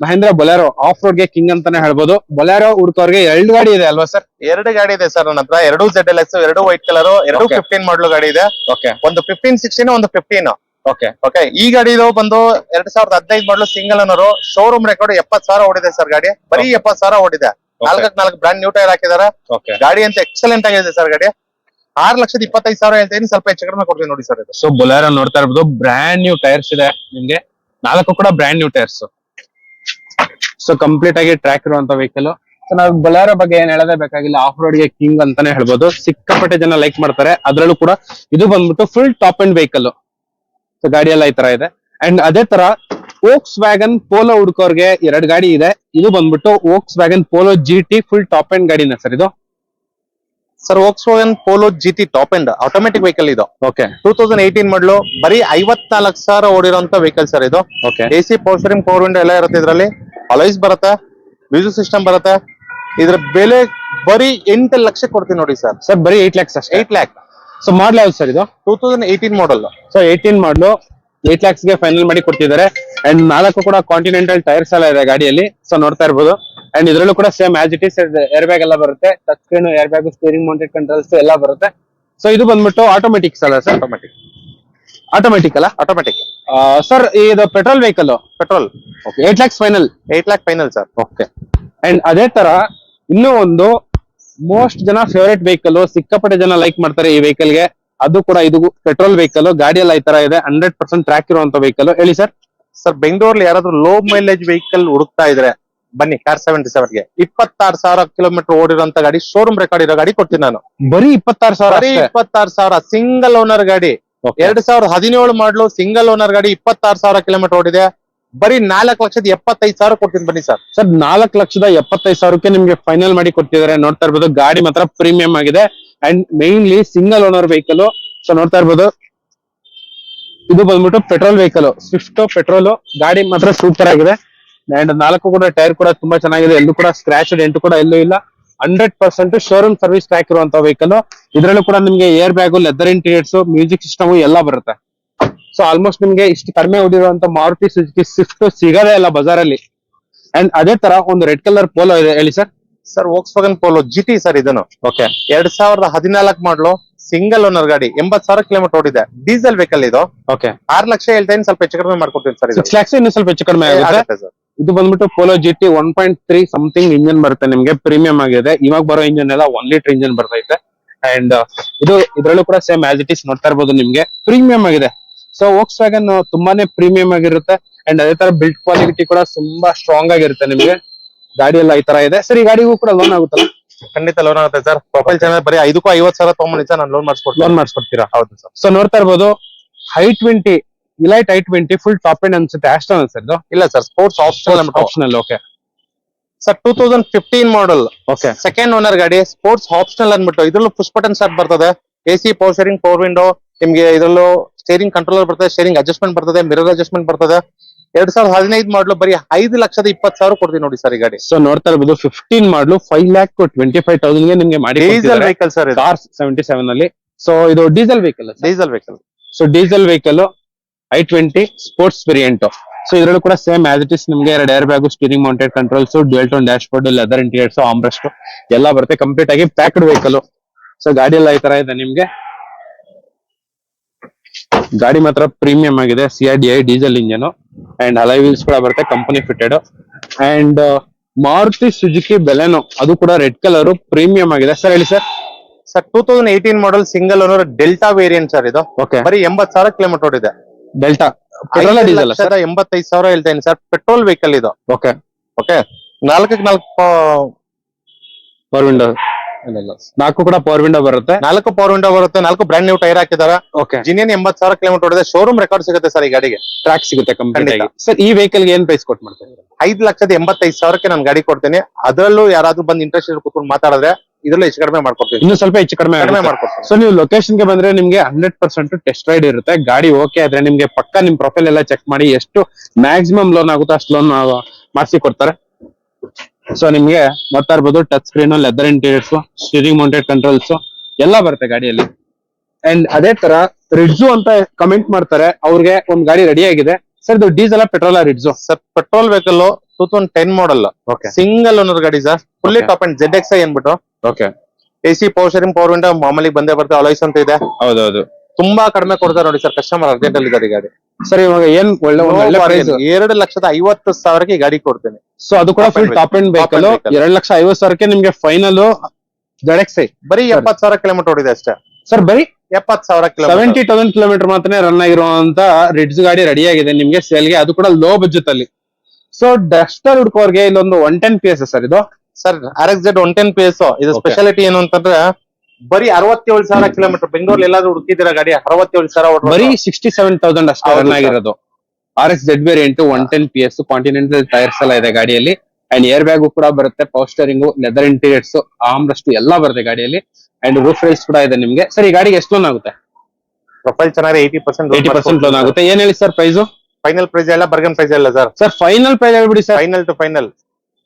ಮಹೇಂದ್ರ ಬೊಲೆರೋ ಆಫ್ ರೋಡ್ಗೆ ಕಿಂಗ್ ಅಂತಾನೆ ಹೇಳ್ಬೋದು. ಬೊಲೆರೋ ಹುಡ್ಕೋರ್ಗೆ ಎರಡು ಗಾಡಿ ಇದೆ ಅಲ್ವಾ ಸರ್? ಎರಡು ಗಾಡಿ ಇದೆ ಸರ್ ನನ್ನ ಹತ್ರ. ಎರಡು ಜೆಡ್ ಎಲ್ ಎಕ್ಸ್ ಎರಡು ವೈಟ್ ಕಲರ್ ಎರಡು Okay. ಫಿಫ್ಟೀನ್ ಮಾಡಲು ಗಾಡಿ ಇದೆ. ಓಕೆ ಒಂದು ಫಿಫ್ಟೀನ್ ಸಿಕ್ಸ್ಟೀನ್ ಒಂದು ಫಿಫ್ಟೀನ್ ಓಕೆ ಓಕೆ ಈ ಗಾಡಿದು ಬಂದು ಎರಡ್ ಸಾವಿರದ ಹದಿನೈದು ಮಾಡಲು ಸಿಂಗಲ್ ಅನ್ನೋರು ಶೋರೂಮ್ ರೆಕಾರ್ಡ್ ಎಪ್ಪತ್ ಸಾವಿರ ಓಡಿದೆ ಸರ್ ಗಾಡಿ. ಬರೀ ಎಪ್ಪತ್ ಸಾವಿರ ಓಡಿದೆ. ನಾಲ್ಕಕ್ ನಾಲ್ಕು ಬ್ರಾಂಡ್ ನ್ಯೂ ಟೈರ್ ಹಾಕಿದಾರೆ. ಓಕೆ ಗಾಡಿ ಅಂತ ಎಕ್ಸಲೆಂಟ್ ಆಗಿದೆ ಸರ್ ಗಾಡಿ. ಆರ್ ಲಕ್ಷದ ಇಪ್ಪತ್ತೈದು ಸಾವಿರ ಹೇಳ್ತೀನಿ ಸ್ವಲ್ಪ ಹೆಚ್ಚು ಕಡಿಮೆ ಕೊಡ್ತೀನಿ ನೋಡಿ ಸರ್ ಇದು. ಸೊ ಬೊಲೆರೋ ನೋಡ್ತಾ ಇರ್ಬೋದು. ಬ್ರಾಂಡ್ ನ್ಯೂ ಟೈರ್ಸ್ ಇದೆ ನಿಮ್ಗೆ. ನಾಲ್ಕು ಕೂಡ brand new tyres so complete ಆಗಿ ಟ್ರ್ಯಾಕ್ ಇರುವಂತ ವೆಹಿಕಲ್ ಸೊ ನಾವು ಬೊಲೆರೋ ಬಗ್ಗೆ ಏನ್ ಹೇಳದೇ ಬೇಕಾಗಿಲ್ಲ. ಆಫ್ ರೋಡ್ಗೆ ಕಿಂಗ್ ಅಂತಾನೆ ಹೇಳ್ಬೋದು. ಸಿಕ್ಕಾಪಟ್ಟೆ ಜನ ಲೈಕ್ ಮಾಡ್ತಾರೆ. ಅದ್ರಲ್ಲೂ ಕೂಡ ಇದು ಬಂದ್ಬಿಟ್ಟು full top end vehicle so ಗಾಡಿ ಎಲ್ಲ ಈ ತರ ಇದೆ. ಅಂಡ್ ಅದೇ ತರ ಓಕ್ಸ್ ವ್ಯಾಗನ್ ಪೋಲೋ ಹುಡ್ಕೋರ್ಗೆ ಎರಡ್ ಗಾಡಿ ಇದೆ. ಇದು ಬಂದ್ಬಿಟ್ಟು Volkswagen Polo G T full top end ಗಾಡಿನ ಸರ್ ಇದು. Sir Volkswagen Polo G T top end automatic vehicle ಇದು. Okay two thousand eighteen model ಬರೀ ಐವತ್ನಾಲ್ಕು ಸಾವಿರ ಓಡಿರುವಂತ ವೆಹಿಕಲ್ ಸರ್ ಇದು. Okay A C power steering power window ಎಲ್ಲ ಇರುತ್ತೆ ಇದರಲ್ಲಿ. ಅಲೈಸ್ ಬರುತ್ತೆ ಮ್ಯೂಸಿಕ್ ಸಿಸ್ಟಮ್ ಬರುತ್ತೆ. ಇದ್ರ ಬೆಲೆ ಬರೀ ಎಂಟು ಲಕ್ಷ ಕೊಡ್ತೀನಿ ನೋಡಿ ಸರ್ ಸರ್ ಬರೀ ಏಟ್ ಲ್ಯಾಕ್ಸ್ ಅಷ್ಟೇ. ಏಟ್ ಲ್ಯಾಕ್ ಸೊ ಮಾಡಲ್ ಯಾವ್ದು ಸರ್ ಇದು? Two thousand eighteen model so eighteen model eight ಲ್ಯಾಕ್ಸ್ಗೆ final ಮಾಡಿ ಕೊಡ್ತಿದ್ದಾರೆ. ಅಂಡ್ ನಾಲ್ಕು ಕೂಡ ಕಾಂಟಿನೆಂಟಲ್ ಟೈರ್ಸ್ ಎಲ್ಲ ಇದೆ ಗಾಡಿಯಲ್ಲಿ. ಸೊ ನೋಡ್ತಾ ಇರ್ಬೋದು. ಅಂಡ್ ಇದರಲ್ಲೂ ಕೂಡ same as it is air bag ಎಲ್ಲ ಬರುತ್ತೆ. Touch screen air bag steering mounted controls ಎಲ್ಲ ಬರುತ್ತೆ. ಸೊ ಇದು ಬಂದ್ಬಿಟ್ಟು ಆಟೋಮೆಟಿಕ್ ಅಲ್ಲ ಸರ್ ಆಟೋಮೆಟಿಕ್ ಆಟೋಮೆಟಿಕ್ ಅಲ್ಲ? ಆಟೋಮೆಟಿಕ್ ಸರ್ ಇದು petrol vehicle petrol eight lakhs final eight lakh final sir okay and ಅದೇ ತರ ಇನ್ನೂ ಒಂದು ಮೋಸ್ಟ್ ಜನ ಫೇವ್ರೇಟ್ ವೆಹಿಕಲ್ ಸಿಕ್ಕಾಪಟ್ಟೆ ಜನ ಲೈಕ್ ಮಾಡ್ತಾರೆ ಈ ವೆಹಿಕಲ್ಗೆ. ಅದು ಕೂಡ ಇದು ಪೆಟ್ರೋಲ್ ವೆಹಿಕಲ್ ಗಾಡಿ ಎಲ್ಲ ಈ ತರ ಇದೆ. ಹಂಡ್ರೆಡ್ ಪರ್ಸೆಂಟ್ ಟ್ರ್ಯಾಕ್ ಇರುವಂತ ವೆಹಿಕಲ್ ಹೇಳಿ ಸರ್ ಸರ್ ಬೆಂಗಳೂರಲ್ಲಿ ಯಾರಾದ್ರೂ ಲೋ ಮೈಲೇಜ್ ವೆಹಿಕಲ್ ಹುಡುಕ್ತಾ ಇದ್ರೆ ಬನ್ನಿ ಕಾರ್ ಸೆವೆಂಟಿ ಸೆವೆನ್ಗೆ. ಇಪ್ಪತ್ತಾರು ಸಾವಿರ ಕಿಲೋಮೀಟರ್ ಓಡಿರೋಂತ ಗಾಡಿ ಶೋರೂಮ್ ರೆಕಾರ್ಡ್ ಇರೋ ಗಾಡಿ ಕೊಡ್ತೀನಿ ನಾನು. ಬರೀ ಇಪ್ಪತ್ತಾರು ಸಾವಿರ ಬರೀ ಇಪ್ಪತ್ತಾರು ಸಾವಿರ ಸಿಂಗಲ್ ಓನರ್ ಗಾಡಿ. ಎರಡ್ ಸಾವಿರದ ಹದಿನೇಳು ಮಾಡಲು ಸಿಂಗಲ್ ಓನರ್ ಗಾಡಿ ಇಪ್ಪತ್ತಾರು ಸಾವಿರ ಕಿಲೋಮೀಟರ್ ಓಡಿದೆ. ಬರೀ ನಾಲ್ಕು ಲಕ್ಷದ ಎಪ್ಪತ್ತೈದು ಸಾವಿರ ಕೊಡ್ತೀನಿ ಬನ್ನಿ ಸರ್. ಸರ್, ನಾಲ್ಕು ಲಕ್ಷದ ಎಪ್ಪತ್ತೈದು ಸಾವಿರಕ್ಕೆ ನಿಮ್ಗೆ ಫೈನಲ್ ಮಾಡಿ ಕೊಡ್ತಿದ್ದಾರೆ ನೋಡ್ತಾ ಇರ್ಬೋದು, ಗಾಡಿ ಮಾತ್ರ ಪ್ರೀಮಿಯಂ ಆಗಿದೆ. And mainly single owner vehicle so ನೋಡ್ತಾ ಇರ್ಬೋದು. ಇದು ಬಂದ್ಬಿಟ್ಟು ಪೆಟ್ರೋಲ್ ವೆಹಿಕಲ್ ಸ್ವಿಫ್ಟ್ ಪೆಟ್ರೋಲ್ ಗಾಡಿ ಮಾತ್ರ ಸೂಪರ್ ಆಗಿದೆ. ಅಂಡ್ ನಾಲ್ಕು ಕೂಡ ಟೈರ್ ಕೂಡ ತುಂಬಾ ಚೆನ್ನಾಗಿದೆ. ಎಲ್ಲೂ ಕೂಡ ಸ್ಕ್ರಾಚ್ ಡೆಂಟ್ ಕೂಡ ಎಲ್ಲೂ ಇಲ್ಲ. Hundred percent showroom service track ಇರುವಂತ ವೆಹಿಕಲ್ ಇದರಲ್ಲೂ ಕೂಡ ನಿಮ್ಗೆ air bag leather interiors music system ಎಲ್ಲ ಬರುತ್ತೆ. ಸೊ ಆಲ್ಮೋಸ್ಟ್ ನಿಮ್ಗೆ ಇಷ್ಟು ಕಡಿಮೆ ಓಡಿರುವಂತ ಮಾರುತಿ ಸುಜುಕಿ ಸ್ವಿಫ್ಟ್ ಸಿಗದೇ ಇಲ್ಲ ಬಜಾರ್ ಅಲ್ಲಿ ಅಂಡ್ ಅದೇ ತರ ಒಂದು ರೆಡ್ ಕಲರ್ ಪೋಲೋ ಇದೆ. ಹೇಳಿ sir sir Volkswagen Polo G T sir ಇದನ್ನು. ಓಕೆ ಎರಡ್ ಸಾವಿರದ ಹದಿನಾಲ್ಕು ಮಾಡಲು ಸಿಂಗಲ್ ಓನರ್ ಗಾಡಿ ಎಂಬತ್ ಸಾವಿರ ಕಿಲೋಮೀಟರ್ ಓಡಿದೆ. ಡೀಸೆಲ್ ವೆಹಿಕಲ್ ಇದು. ಓಕೆ ಆರ್ ಲಕ್ಷ ಹೇಳ್ತಾ ಸ್ವಲ್ಪ ಹೆಚ್ಚು ಕಡಿಮೆ ಮಾಡ್ಕೊಡ್ತೀನಿ ಸರ್ ಇದು ಸಿಕ್ಸ್ ಲ್ಯಾಕ್ಸ್ ಇನ್ನು ಸ್ವಲ್ಪ ಹೆಚ್ಚು ಕಡಿಮೆ ಆಗುತ್ತೆ. ಆಗುತ್ತೆ ಸರ್ ಇದು ಬಂದ್ಬಿಟ್ಟು Polo G T one point three something engine ಬರುತ್ತೆ ನಿಮ್ಗೆ ಪ್ರೀಮಿಯಂ ಆಗಿದೆ. ಇವಾಗ ಬರೋ ಇಂಜಿನ್ ಎಲ್ಲ ಒನ್ ಲೀಟರ್ ಇಂಜಿನ್ ಬರ್ತೈತೆ. ಅಂಡ್ ಇದು ಇದರಲ್ಲೂ ಕೂಡ ಸೇಮ್ ಆಸ್ ಇಟ್ ಇಸ್ ನೋಡ್ತಾ ಇರ್ಬೋದು ನಿಮ್ಗೆ. ಪ್ರೀಮಿಯಂ ಆಗಿದೆ. ಸೊ ವೋಕ್ಸ್ ವ್ಯಾಗನ್ ತುಂಬಾನೇ ಪ್ರೀಮಿಯಂ ಆಗಿರುತ್ತೆ. ಅಂಡ್ ಅದೇ ತರ ಬಿಲ್ಡ್ ಕ್ವಾಲಿಟಿ ಕೂಡ ತುಂಬಾ ಸ್ಟ್ರಾಂಗ್ ಆಗಿರುತ್ತೆ ನಿಮಗೆ. ಗಾಡಿ ಎಲ್ಲ ಈ ತರ ಇದೆ. ಸರ್ ಈ ಗಾಡಿಗೂ ಕೂಡ ಲೋನ್ ಆಗುತ್ತಲ್ಲ? ಖಂಡಿತ ಲೋನ್ ಆಗುತ್ತೆ ಸರ್. ಪ್ರೊಫೈಲ್ ಚೆನ್ನಾಗಿ ಬರೀ ಐದಕ್ಕೂ ಐವತ್ ಸಾವಿರ ತಗೊಂಬಂದಿ ಸರ್. ನಾನು ಲೋನ್ ಮಾಡಿಸ್ಕೊಡ್ತೀನಿ. ಲೋನ್ ಮಾಡಿಸ್ಕೊಡ್ತೀರಾ? ಹೌದು ಸರ್. ಸೊ ನೋಡ್ತಾ ಇರ್ಬೋದು i twenty elite i twenty full top end ಅನ್ಸುತ್ತೆ. ಅಷ್ಟೊಂದು ಅನ್ಸುತ್ತೆ ಇದು ಇಲ್ಲ sir sports optional optional okay sir two thousand fifteen model okay second owner ಗಾಡಿ ಸ್ಪೋರ್ಟ್ಸ್ ಆಪ್ಷನಲ್ ಅನ್ಬಿಟ್ಟು ಇದ್ರಲ್ಲೂ ಪುಷ್ಪಟನ್ ಬಟನ್ ಸ್ಟಾರ್ಟ್ ಬರ್ತದೆ. A C power steering power window ನಿಮ್ಗೆ ಇದರಲ್ಲೂ ಸ್ಟೇರಿಂಗ್ ಕಂಟ್ರೋಲರ್ ಬರ್ತದೆ ಸ್ಟೇರಿಂಗ್ ಅಡ್ಜಸ್ಟ್ಮೆಂಟ್ ಬರ್ತದೆ ಮಿರರ್ ಅಡ್ಜಸ್ಟ್ಮೆಂಟ್ ಬರ್ತದೆ. ಎರಡ್ ಸಾವಿರದ ಹದಿನೈದು ಮಾಡಲು ಬರೀ ಐದು ಲಕ್ಷದ ಇಪ್ಪತ್ತು ಸಾವಿರ ಕೊಡ್ತೀವಿ ನೋಡಿ ಸರ್ ಈ ಗಾಡಿ ಸೊ ನೋಡ್ತಾ ಇರ್ಬೋದು fifteen model five lakh twenty five ತೌಸಂಡ್ಗೆ ನಿಮ್ಗೆ ಮಾಡಿ diesel vehicle sir car seventy seven ಅಲ್ಲಿ. ಸೊ ಇದು diesel vehicle diesel vehicle so diesel vehicle i twenty sports variant so ಇದರಲ್ಲೂ ಕೂಡ ಸೇಮ್ ಆಸ್ ಇಟ್ ಇಸ್ ನಿಮ್ಗೆ ಎರಡು air bag steering mounted controls dual tone dashboard leather interiors armrest ಎಲ್ಲ ಬರುತ್ತೆ. Complete ಆಗಿ packed vehicle so ಗಾಡಿ ಎಲ್ಲ ಈ ತರ ಇದೆ ನಿಮ್ಗೆ. ಗಾಡಿ ಮಾತ್ರ ಪ್ರೀಮಿಯಂ ಆಗಿದೆ C R D I diesel engine and alloy wheels ಕೂಡ ಬರುತ್ತೆ company fitted and Maruti Suzuki Baleno ಅದು ಕೂಡ ರೆಡ್ ಕಲರ್ ಪ್ರೀಮಿಯಂ ಆಗಿದೆ. ಸರ್ ಹೇಳಿ sir sir two thousand eighteen model single owner Delta variant sir ಇದು. Okay ಬರೀ ಎಂಬತ್ ಸಾವಿರ ಕಿಲೋಮೀಟರ್ ಓಡಿದೆ. ಡೆಲ್ಟಾ ಪೆಟ್ರೋಲ್ ಡೀಸೆಲ್ ಸರ್ ಎಂಬತ್ತೈದು ಸಾವಿರ ಹೇಳ್ತಾ ಇದ್ದೀನಿ ಸರ್ ಪೆಟ್ರೋಲ್ ವೆಹಿಕಲ್ ಇದು. ಓಕೆ ಓಕೆ ನಾಲ್ಕಕ್ಕೆ ನಾಲ್ಕು ಫೋರ್ ವಿಂಡೋ ನಾಲ್ಕು ಕೂಡ ಪವರ್ ವಿಂಡೋ ಬರುತ್ತೆ. ನಾಲ್ಕು ಪವರ್ ವಿಂಡೋ ಬರುತ್ತೆ ನಾಲ್ಕು ಬ್ರಾಂಡ್ ನ್ಯೂ ಟೈರ್ ಹಾಕಿದಾರೆ ಓಕೆ ಜಿನಿಯನ್ ಎಂಬತ್ ಸಾವಿರ ಕಿಲೋಮೀಟರ್ ಹೊಡೆದ ಶೋರೂಮ್ ರೆಕಾರ್ಡ್ ಸಿಗುತ್ತೆ ಸರ್ ಈ ಗಾಡಿಗೆ. ಟ್ರ್ಯಾಕ್ ಸಿಗುತ್ತೆ ಕಂಪ್ಲೀಟ್. ಆಗಿ ಸರ್ ಈ ವೆಹಿಕಲ್ಗೆ ಏನ್ ಪ್ರೈಸ್ ಕೊಟ್ ಮಾಡ್ತಾರೆ? ಐದ್ ಲಕ್ಷದ ಎಂಬತ್ತೈದು ಸಾವಿರಕ್ಕೆ ನಾನು ಗಾಡಿ ಕೊಡ್ತೀನಿ. ಅದರಲ್ಲೂ ಯಾರಾದ್ರೂ ಬಂದು ಇಂಟ್ರೆಸ್ಟ್ ಕೂತ್ಕೊಂಡು ಮಾತಾಡಿದ್ರೆ ಇದ್ರಲ್ಲಿ ಹೆಚ್ಚು ಕಡಿಮೆ ಮಾಡ್ಕೊಡ್ತೀನಿ. ಇನ್ನು ಸ್ವಲ್ಪ ಹೆಚ್ಚು ಕಡಿಮೆ ಮಾಡ್ಕೊಡ್ತೀನಿ. ಸೊ ನೀವು ಲೊಕೇಶನ್ಗೆ ಬಂದ್ರೆ ನಿಮ್ಗೆ ಹಂಡ್ರೆಡ್ ಪರ್ಸೆಂಟ್ ಟೆಸ್ಟ್ ರೈಡ್ ಇರುತ್ತೆ. ಗಾಡಿ ಓಕೆ ಆದ್ರೆ ನಿಮ್ಗೆ ಪಕ್ಕ ನಿಮ್ ಪ್ರೊಫೈಲ್ ಎಲ್ಲ ಚೆಕ್ ಮಾಡಿ ಎಷ್ಟು ಮ್ಯಾಕ್ಸಿಮಮ್ ಲೋನ್ ಆಗುತ್ತೋ ಅಷ್ಟು ಲೋನ್ ಮಾಡಿಸಿ ಕೊಡ್ತಾರೆ. ಸೊ ನಿಮ್ಗೆ ನೋಡ್ತಾ ಇರ್ಬೋದು touch screen leather interiors steering mounted controls ಎಲ್ಲ ಬರುತ್ತೆ ಗಾಡಿಯಲ್ಲಿ. ಅಂಡ್ ಅದೇ ತರ ರಿಡ್ಜು ಅಂತ ಕಮೆಂಟ್ ಮಾಡ್ತಾರೆ ಅವ್ರಿಗೆ ಒಂದ್ ಗಾಡಿ ರೆಡಿ ಆಗಿದೆ. ಸರ್ ಇದು diesel petrol Ritz sir petrol vehicle two thousand ten model okay single owner ಗಾಡಿ sir fully. Top end Z X I ಅನ್ಬಿಟ್ಟು okay A C power steering power window ಮಾಮೂಲಿ ಬಂದೇ ಬರ್ತಾ ಅಲೈಸ್ ಅಂತ ಇದೆ. ಹೌದೌದು. ತುಂಬಾ ಕಡಿಮೆ ಕೊಡ್ತಾರೆ ನೋಡಿ ಸರ್ ಕಸ್ಟಮರ್ ಅರ್ಜೆಂಟ್ ಅಲ್ಲಿ ಇದ್ದಾರೆ ಈ ಗಾಡಿ. ಸರ್ ಇವಾಗ ಏನ್ ಒಳ್ಳೆ ಒಂದ್ ಒಳ್ಳೆ ಪ್ರೈಸ್ ಎರಡು ಲಕ್ಷದ ಐವತ್ತು ಸಾವಿರಕ್ಕೆ ಈ ಗಾಡಿ ಕೊಡ್ತೇನೆ. ಸೊ ಅದು ಕೂಡ ಫುಲ್ ಟಾಪ್ ಎಂಡ್ ವೆಹಿಕಲ್ ಎರಡ್ ಲಕ್ಷ ಐವತ್ ಸಾವಿರಕ್ಕೆ ನಿಮ್ಗೆ ಫೈನಲ್ ಜಡೆಕ್ಸೈ ಬರೀ ಎಪ್ಪತ್ ಸಾವಿರ ಕಿಲೋಮೀಟರ್ ಓಡಿದೆ ಅಷ್ಟೇ. ಸರ್ ಬರೀ ಎಪ್ಪತ್ ಸಾವಿರ ಸೆವೆಂಟಿ ತೌಸಂಡ್ ಕಿಲೋಮೀಟರ್ ಮಾತ್ರ ರನ್ ಆಗಿರುವಂತ ರಿಡ್ಜ್ ಗಾಡಿ ರೆಡಿ ಆಗಿದೆ. ನಿಮ್ಗೆ ಸೇಲ್ಗೆ ಅದು ಕೂಡ ಲೋ ಬಜೆಟ್ ಅಲ್ಲಿ. ಸೊ ಡಸ್ಟರ್ ಹುಡ್ಕೋರ್ಗೆ ಇಲ್ಲೊಂದು one ten P S sir ಇದು? Sir R X Z one ten P S ಇದು ಸ್ಪೆಷಾಲಿಟಿ ಏನು ಅಂತಂದ್ರೆ ಬರೀ ಅರವತ್ತೇಳು ಸಾವಿರ ಕಿಲೋಮೀಟರ್ ಬೆಂಗಳೂರಲ್ಲಿ ಎಲ್ಲಾದ್ರೂ ಹುಡುಕಿದಿರ ಗಾಡಿ? ಅರವತ್ತೇಳು ಸಾವಿರ. ಬರೀ ಸಿಕ್ಸ್ಟಿ ಸೆವೆನ್ ತೌಸಂಡ್ ಅಷ್ಟೇ ರನ್ ಆಗಿರೋದು. R X Z variant one ten P S continental tyres ಎಲ್ಲ ಇದೆ ಗಾಡಿಯಲ್ಲಿ. ಅಂಡ್ ಏರ್ ಬ್ಯಾಗು ಕೂಡ ಬರುತ್ತೆ power steering leather interiors armrest ಎಲ್ಲ ಬರುತ್ತೆ ಗಾಡಿಯಲ್ಲಿ. ಅಂಡ್ ರೂಫ್ ರೈಸ್ ಕೂಡ ಇದೆ ನಿಮ್ಗೆ. ಸರ್ ಈ ಗಾಡಿಗೆ ಎಷ್ಟು ಲೋನ್ ಆಗುತ್ತೆ? ಪ್ರೊಫೈಲ್ ಚೆನ್ನಾಗಿ eighty percent eighty percent loan ಆಗುತ್ತೆ. ಏನ್ ಹೇಳಿ ಸರ್ ಪ್ರೈಸ್ ಫೈನಲ್ ಪ್ರೈಸ್ ಎಲ್ಲ ಬರ್ಗನ್ ಪ್ರೈಸ್ ಎಲ್ಲ ಸರ್ ಸರ್ ಫೈನಲ್ ಪ್ರೈಸ್ ಹೇಳ್ಬಿಡಿ ಸರ್ ಫೈನಲ್ ಟು ಫೈನಲ್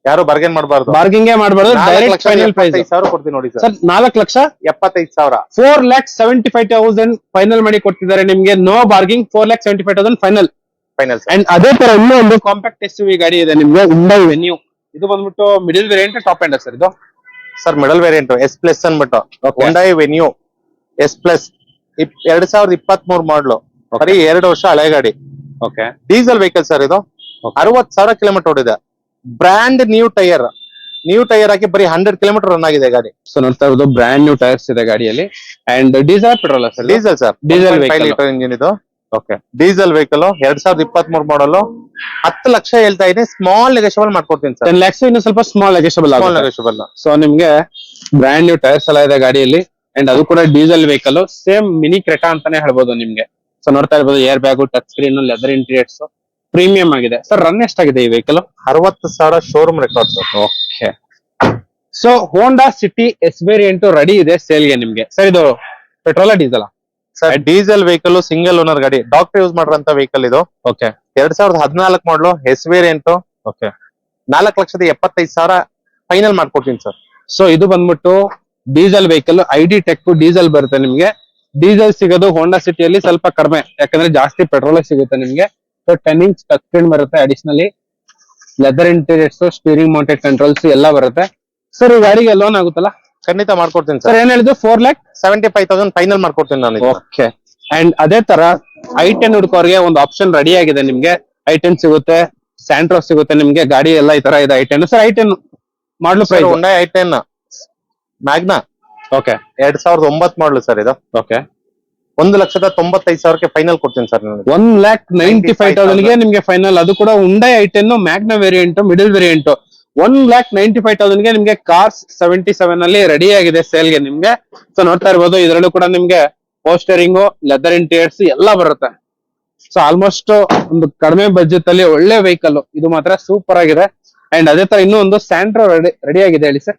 ಯಾರು ಬಾರ್ಗೇನ್ ಮಾಡಬಾರ್ದು? ಬಾರ್ಗಿಂಗ್ ಮಾಡಬಾರ್ದು ಡೈರೆಕ್ಟ್ ಫೈನಲ್ ಪ್ರೈಸ್ ಸಾವಿರ ಕೊಡ್ತೀನಿ ನೋಡಿ ಸರ್. ನಾಲ್ಕು ಲಕ್ಷ ಎಪ್ಪತ್ತೈದು ಸಾವಿರ. Four lakh seventy five thousand final ಮಾಡಿ ಕೊಡ್ತಿದ್ದಾರೆ ನಿಮ್ಗೆ. No bargaining four lakh seventy five thousand final final and ಅದೇ ತರ ಇನ್ನೂ ಒಂದು ಕಾಂಪ್ಯಾಕ್ಟ್ ಎಸ್ ವಿ ಗಾಡಿ ಇದೆ ನಿಮ್ಗೆ ಹುಂಡೈ ವೆನ್ಯೂ ಇದು ಬಂದ್ಬಿಟ್ಟು middle variant top end sir ಇದು? Sir middle variant S plus ಅನ್ಬಿಟ್ಟು ಹುಂಡೈ ವೆನ್ಯೂ ಎಸ್ ಪ್ಲಸ್ ಎರಡ್ ಸಾವಿರದ ಇಪ್ಪತ್ತ್ ಮೂರ್ ಮಾಡ್ಲು ಬರೀ ಎರಡು ವರ್ಷ ಹಳೆ ಗಾಡಿ. ಓಕೆ ಡೀಸೆಲ್ ವೆಹಿಕಲ್ ಸರ್ ಇದು. ಅರವತ್ ಸಾವಿರ ಕಿಲೋಮೀಟರ್ ಓಡಿದೆ. Brand new tyre new tyre ಹಾಕಿ ಬರೀ ಹಂಡ್ರೆಡ್ ಕಿಲೋಮೀಟರ್ ರನ್ ಆಗಿದೆ ಗಾಡಿ. ಸೊ ನೋಡ್ತಾ ಇರೋದು ಬ್ರ್ಯಾಂಡ್ ನ್ಯೂ ಟೈರ್ಸ್ ಇದೆ ಗಾಡಿಯಲ್ಲಿ. And diesel petrol sir diesel sir. Diesel. Litre engine ಇದು. ಓಕೆ ಡೀಸೆಲ್ ವೆಹಿಕಲ್ ಎರಡ್ ಸಾವಿರದ ಇಪ್ಪತ್ತ್ ಮೂರು ಮಾಡಲು ಹತ್ತು ಲಕ್ಷ ಹೇಳ್ತಾ ಇದೆ ಸ್ಮಾಲ್ ನೆಗೆಷಬಲ್ ಮಾಡ್ಕೊಡ್ತೀನಿ ಸರ್. ಲಕ್ಷ ಲ್ಯಾಕ್ಸ್ ಇನ್ನು ಸ್ವಲ್ಪ small negotiable small negotiable so ನಿಮ್ಗೆ ಬ್ರ್ಯಾಂಡ್ ನ್ಯೂ ಟೈರ್ಸ್ ಎಲ್ಲ ಇದೆ ಗಾಡಿಯಲ್ಲಿ. ಅಂಡ್ ಅದು ಕೂಡ diesel vehicle same mini Creta ಅಂತಾನೆ ಹೇಳ್ಬೋದು ನಿಮ್ಗೆ. ಸೊ ನೋಡ್ತಾ ಇರ್ಬೋದು air bag touch screen leather interiors premium ಆಗಿದೆ. ಸರ್ ರನ್ ಎಷ್ಟಾಗಿದೆ ಈ ವೆಹಿಕಲ್ ಅರವತ್ತು ಸಾವಿರ showroom record sir okay so Honda City S variant ready ಇದೆ ಸೇಲ್ಗೆ ನಿಮ್ಗೆ. ಸರ್ ಇದು petrol diesel sir diesel vehicle single owner ಗಾಡಿ. ಡಾಕ್ಟರ್ ಯೂಸ್ ಮಾಡಿರೋಂತ ವೆಹಿಕಲ್ ಇದು. ಓಕೆ ಎರಡ್ ಸಾವಿರದ ಹದಿನಾಲ್ಕು ಮಾಡಲು ಎಸ್ ವೇರಿಯಂಟ್ ಓಕೆ ನಾಲ್ಕು ಲಕ್ಷದ ಎಪ್ಪತ್ತೈದು ಸಾವಿರ ಫೈನಲ್ ಮಾಡ್ಕೊಡ್ತೀನಿ ಸರ್ ಸೊ ಇದು ಬಂದ್ಬಿಟ್ಟು diesel vehicle I D tech diesel ಬರುತ್ತೆ ನಿಮ್ಗೆ. ಡೀಸೆಲ್ ಸಿಗೋದು ಹೋಂಡಾ ಸಿಟಿಯಲ್ಲಿ ಸ್ವಲ್ಪ ಕಡಿಮೆ. ಯಾಕಂದ್ರೆ ಜಾಸ್ತಿ ಪೆಟ್ರೋಲ್ ಸಿಗುತ್ತೆ ನಿಮ್ಗೆ. So ten inch touch screen ಬರುತ್ತೆ. Additionally leather interiors steering mounted controls ಎಲ್ಲ ಬರುತ್ತೆ. ಸರ್ ಈ ಗಾಡಿಗೆ ಲೋನ್ ಆಗುತ್ತಲ್ಲ? ಖಂಡಿತ ಮಾಡ್ಕೊಡ್ತೀನಿ ಸರ್ ಏನ್ ಹೇಳಿದ್ರು four lakh seventy five thousand final ಮಾಡ್ಕೊಡ್ತೀನಿ ನಾನು. ಓಕೆ ಅಂಡ್ ಅದೇ ತರ ಐ ಟೆನ್ ಹುಡ್ಕೋರ್ಗೆ ಒಂದು ಆಪ್ಷನ್ ರೆಡಿ ಆಗಿದೆ ನಿಮ್ಗೆ. ಐ ಟೆನ್ ಸಿಗುತ್ತೆ. ಸ್ಯಾಂಟ್ರೋ ಸಿಗುತ್ತೆ ನಿಮ್ಗೆ. ಗಾಡಿ ಎಲ್ಲ ಈ ತರ ಇದೆ i ten sir i ten model price i ten Magna okay ಎರಡ್ ಸಾವಿರದ ಒಂಬತ್ತು ಮಾಡಲು ಸರ್ ಇದು. ಓಕೆ ಒಂದು ಲಕ್ಷದ ತೊಂಬತ್ತೈದು ಸಾವಿರಕ್ಕೆ ಫೈನಲ್ ಕೊಡ್ತೀನಿ ಸರ್ ನಾನು. ಒನ್ ಲ್ಯಾಕ್ ನೈಂಟಿ ಫೈವ್ ತೌಸಂಡ್ಗೆ ನಿಮ್ಗೆ ಫೈನಲ್ ಅದು ಕೂಡ Hyundai i ten Magna variant middle variant one lakh ninety five ತೌಸಂಡ್ಗೆ ನಿಮ್ಗೆ ಕಾರ್ಸ್ ಸೆವೆಂಟಿ ಸೆವೆನ್ ಅಲ್ಲಿ ರೆಡಿ ಆಗಿದೆ ಸೇಲ್ಗೆ ನಿಮ್ಗೆ. ಸೊ ನೋಡ್ತಾ ಇರ್ಬೋದು ಇದರಲ್ಲೂ ಕೂಡ ನಿಮ್ಗೆ ಪೋಸ್ಟರಿಂಗು ಲೆದರ್ ಇಂಟೀರಿಯರ್ಸ್ ಎಲ್ಲ ಬರುತ್ತೆ. ಸೊ ಆಲ್ಮೋಸ್ಟ್ ಒಂದು ಕಡಿಮೆ ಬಜೆಟ್ ಅಲ್ಲಿ ಒಳ್ಳೆ ವೆಹಿಕಲ್ ಇದು ಮಾತ್ರ ಸೂಪರ್ ಆಗಿದೆ. ಅಂಡ್ ಅದೇ ತರ ಇನ್ನೂ ಒಂದು ಸ್ಯಾಂಟ್ರೋ ರೆಡಿ ರೆಡಿ ಆಗಿದೆ ಹೇಳಿ sir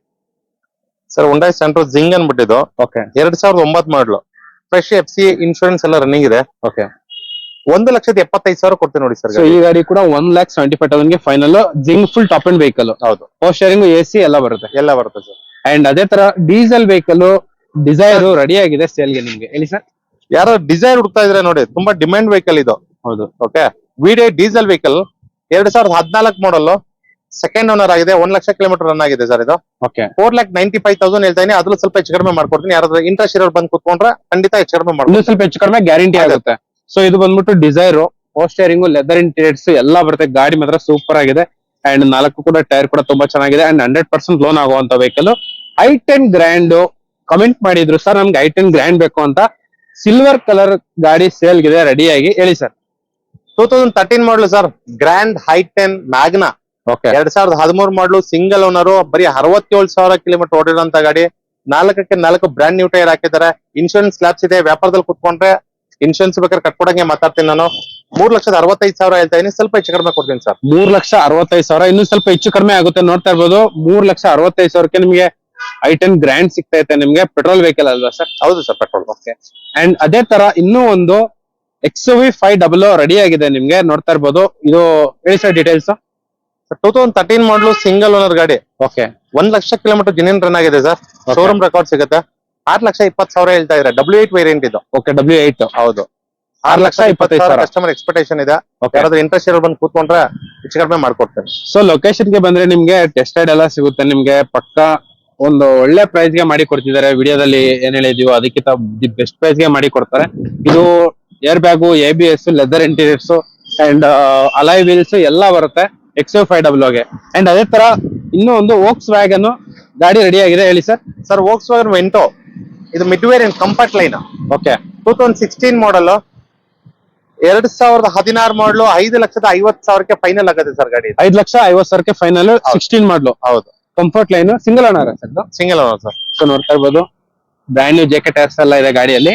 sir Hyundai Santro Xing ಅನ್ಬಿಟ್ಟಿದ್ದು. Okay ಎರಡ್ ಸಾವಿರದ ಒಂಬತ್ತು model fresh F C insurance ಎಲ್ಲ ರನ್ನಿಂಗ್ ಇದೆ. ಓಕೆ ಒಂದು ಲಕ್ಷದ ಎಪ್ಪತ್ತೈದು ಸಾವಿರ ಕೊಡ್ತೀನಿ ನೋಡಿ ಸರ್ ಸೊ ಈ ಗಾಡಿ ಕೂಡ ಒನ್ ಲ್ಯಾಕ್ ಸೆವೆಂಟಿ ಫೈವ್ ತೌಸಂಡ್ಗೆ final ಜಿಂಗ್ full top and vehicle ಹೌದು. ಪೋಸ್ಟರಿಂಗ್ ಎ ಸಿ ಎಲ್ಲ ಬರುತ್ತೆ. ಎಲ್ಲ ಬರುತ್ತೆ ಸರ್ ಅಂಡ್ ಅದೇ ತರ ಡೀಸೆಲ್ ವೆಹಿಕಲ್ ಡಿಸೈರ್ ರೆಡಿ ಆಗಿದೆ ಸೇಲ್ಗೆ ನಿಮ್ಗೆ. ಹೇಳಿ ಸರ್ ಯಾರೋ ಡಿಸೈರ್ ಹುಡ್ತಾ ಇದ್ರೆ ನೋಡಿ ತುಂಬಾ ಡಿಮ್ಯಾಂಡ್ ವೆಹಿಕಲ್ ಇದು. ಹೌದು. ಓಕೆ ವಿಡಿಯೋ ಡೀಸೆಲ್ ವೆಹಿಕಲ್ ಎರಡ್ ಸಾವಿರದ ಹದಿನಾಲ್ಕು ಮಾಡಲ್ ಸೆಕೆಂಡ್ ಓನರ್ ಆಗಿದೆ ಒನ್ ಲಕ್ಷ ಕಿಲೋಮೀಟರ್ ರನ್ ಆಗಿದೆ ಸರ್ ಇದು. Okay four lakh ninety five thousand ಹೇಳ್ತಾ ಇದೀನಿ ಅದ್ರಲ್ಲಿ ಸ್ವಲ್ಪ ಹೆಚ್ಚು ಕಡಿಮೆ ಮಾಡ್ಕೊಡ್ತೀನಿ. ಯಾರಾದ್ರೂ ಇಂಟ್ರೆಸ್ಟ್ ಇರೋರು ಬಂದು ಕುತ್ಕೊಂಡ್ರೆ ಖಂಡಿತ ಹೆಚ್ಚು ಕಡಿಮೆ ಇನ್ನೂ ಮಾಡ್ಕೊಡ್ತೀನಿ ಸ್ವಲ್ಪ ಹೆಚ್ಚು ಕಡಿಮೆ ಗ್ಯಾರಂಟಿ ಆಗುತ್ತೆ. ಸೊ ಇದು ಬಂದ್ಬಿಟ್ಟು ಡಿಸೈರ್ ಪೋಸ್ಟರಿಂಗ್ ಲೆದರ್ ಇಂಟೀರಿಯರ್ಸ್ ಎಲ್ಲ ಬರುತ್ತೆ. ಗಾಡಿ ಮಾತ್ರ ಸೂಪರ್ ಆಗಿದೆ. ಅಂಡ್ ನಾಲ್ಕು ಕೂಡ ಟೈರ್ ಕೂಡ ತುಂಬಾ ಚೆನ್ನಾಗಿದೆ. ಅಂಡ್ ಹಂಡ್ರೆಡ್ ಪರ್ಸೆಂಟ್ ಲೋನ್ ಆಗುವಂತ vehicle i ten grand comment ಮಾಡಿದ್ರು ಸರ್ ನಮ್ಗೆ ಐ ಟೆನ್ ಗ್ರ್ಯಾಂಡ್ ಬೇಕು ಅಂತ ಸಿಲ್ವರ್ ಕಲರ್ ಗಾಡಿ ಸೇಲ್ಗಿದೆ ರೆಡಿಯಾಗಿ ಹೇಳಿ sir two thousand thirteen model sir grand i ten Magna ಎರಡ್ ಸಾವಿರದ ಹದಿಮೂರು ಮಾಡಲು ಸಿಂಗಲ್ ಓನರು ಬರೀ ಅರವತ್ತೇಳು ಸಾವಿರ ಕಿಲೋಮೀಟರ್ ಓಡಿರೋಂತ ಗಾಡಿ. ನಾಲ್ಕಕ್ಕೆ ನಾಲ್ಕು ಬ್ರಾಂಡ್ ನ್ಯೂ ಟೈರ್ ಹಾಕಿದ್ದಾರೆ. ಇನ್ಶೂರೆನ್ಸ್ ಲ್ಯಾಬ್ಸ್ ಇದೆ. ವ್ಯಾಪಾರದಲ್ಲಿ ಕುತ್ಕೊಂಡ್ರೆ ಇನ್ಶೂರೆನ್ಸ್ ಬೇಕಾದ್ರೆ ಕಟ್ಕೊಡಂಗೆ ಮಾತಾಡ್ತೀನಿ ನಾನು. ಮೂರ್ ಲಕ್ಷದ ಅರವತ್ತೈದು ಸಾವಿರ ಹೇಳ್ತಾ ಇದ್ದೀನಿ ಸ್ವಲ್ಪ ಹೆಚ್ಚು ಕಡಿಮೆ ಕೊಡ್ತೀನಿ ಸರ್. ಮೂರ್ ಲಕ್ಷ ಅರವತ್ತೈದು ಸಾವಿರ. ಇನ್ನೂ ಸ್ವಲ್ಪ ಹೆಚ್ಚು ಕಡಿಮೆ ಆಗುತ್ತೆ. ನೋಡ್ತಾ ಇರ್ಬೋದು. ಮೂರ್ ಲಕ್ಷ ಅರವತ್ತೈದು ಸಾವಿರಕ್ಕೆ ನಿಮಗೆ ಐ ಟೆನ್ ಗ್ರ್ಯಾಂಡ್ ಸಿಗ್ತಾ ಇದೆ ನಿಮಗೆ. ಪೆಟ್ರೋಲ್ ವೆಹಿಕಲ್ ಅಲ್ವಾ ಸರ್? ಹೌದು ಸರ್ ಪೆಟ್ರೋಲ್ ಓಕೆ ಅಂಡ್ ಅದೇ ತರ ಇನ್ನೂ ಒಂದು X V five double ready ಆಗಿದೆ ನಿಮ್ಗೆ. ನೋಡ್ತಾ ಇರ್ಬೋದು. ಇದು ಹೇಳಿ sir details two thousand thirteen model single owner ಗಾಡಿ. ಓಕೆ ಒಂದ್ ಲಕ್ಷ ಕಿಲೋಮೀಟರ್ ಜಿನಿಯನ್ ರನ್ ಆಗಿದೆ ಸರ್ ಶೋರೂಮ್ ರೆಕಾರ್ಡ್ ಸಿಗುತ್ತೆ. ಆರ್ ಲಕ್ಷ ಇಪ್ಪತ್ತು ಸಾವಿರ ಹೇಳ್ತಾ ಇದ್ದಾರೆ. ಡಬ್ಲ್ಯೂ ಏಟ್ ವೇರಿಯಂಟ್ ಇದು. ಓಕೆ ಡಬ್ಲ್ಯೂ ಏಟ್ ಹೌದು. ಆರ್ ಲಕ್ಷ ಇಪ್ಪತ್ತೈದು ಸಾವಿರ ಕಸ್ಟಮರ್ ಎಕ್ಸ್ಪೆಕ್ಟೇಷನ್ ಇದೆ. ಓಕೆ ಯಾರಾದ್ರೂ ಇಂಟ್ರೆಸ್ಟ್ ಇರೋ ಬಂದು ಕೂತ್ಕೊಂಡ್ರೆ ಹೆಚ್ಚು ಕಡಿಮೆ ಮಾಡ್ಕೊಡ್ತೇನೆ. ಸೊ ಲೊಕೇಶನ್ಗೆ ಬಂದ್ರೆ ನಿಮ್ಗೆ ಟೆಸ್ಟೆಡ್ ಎಲ್ಲ ಸಿಗುತ್ತೆ. ನಿಮ್ಗೆ ಪಕ್ಕ ಒಂದು ಒಳ್ಳೆ ಪ್ರೈಸ್ಗೆ ಮಾಡಿ ಕೊಡ್ತಿದ್ದಾರೆ. ವಿಡಿಯೋದಲ್ಲಿ ಏನ್ ಹೇಳಿದೀವೋ ಅದಕ್ಕಿಂತ ದಿ ಬೆಸ್ಟ್ ಪ್ರೈಸ್ಗೆ ಮಾಡಿ ಕೊಡ್ತಾರೆ. ಇದು air bag A B S leather interiors and alloy wheels ಎಲ್ಲ ಬರುತ್ತೆ. ಎಕ್ಸ್ ಫೈವ್ ಡಬ್ಲ್ ಅಂಡ್ ಅದೇ ತರ ಇನ್ನೂ ಒಂದು ಓಕ್ಸ್ ವ್ಯಾಗನ್ ಗಾಡಿ ರೆಡಿ ಆಗಿದೆ. ಹೇಳಿ sir sir Volkswagen Vento ಇದು mid variant comfort line okay two thousand sixteen model ಎರಡ್ ಸಾವಿರದ ಹದಿನಾರು ಮಾಡಲು ಐದು ಲಕ್ಷದ ಐವತ್ತು ಸಾವಿರಕ್ಕೆ ಫೈನಲ್ ಆಗುತ್ತೆ ಸರ್ ಗಾಡಿ ಐದು ಲಕ್ಷ ಐವತ್ ಸಾವಿರಕ್ಕೆ ಫೈನಲ್ ಸಿಕ್ಸ್ಟೀನ್ ಮಾಡಲು ಹೌದು. Comfort line single owner sir single owner sir so ನೋಡ್ತಾ ಇರ್ಬೋದು. ಬ್ರ್ಯಾಂಡ್ ನ್ಯೂ ಜಾಕೆಟ್ ಟೈರ್ಸ್ ಎಲ್ಲ ಇದೆ ಗಾಡಿಯಲ್ಲಿ.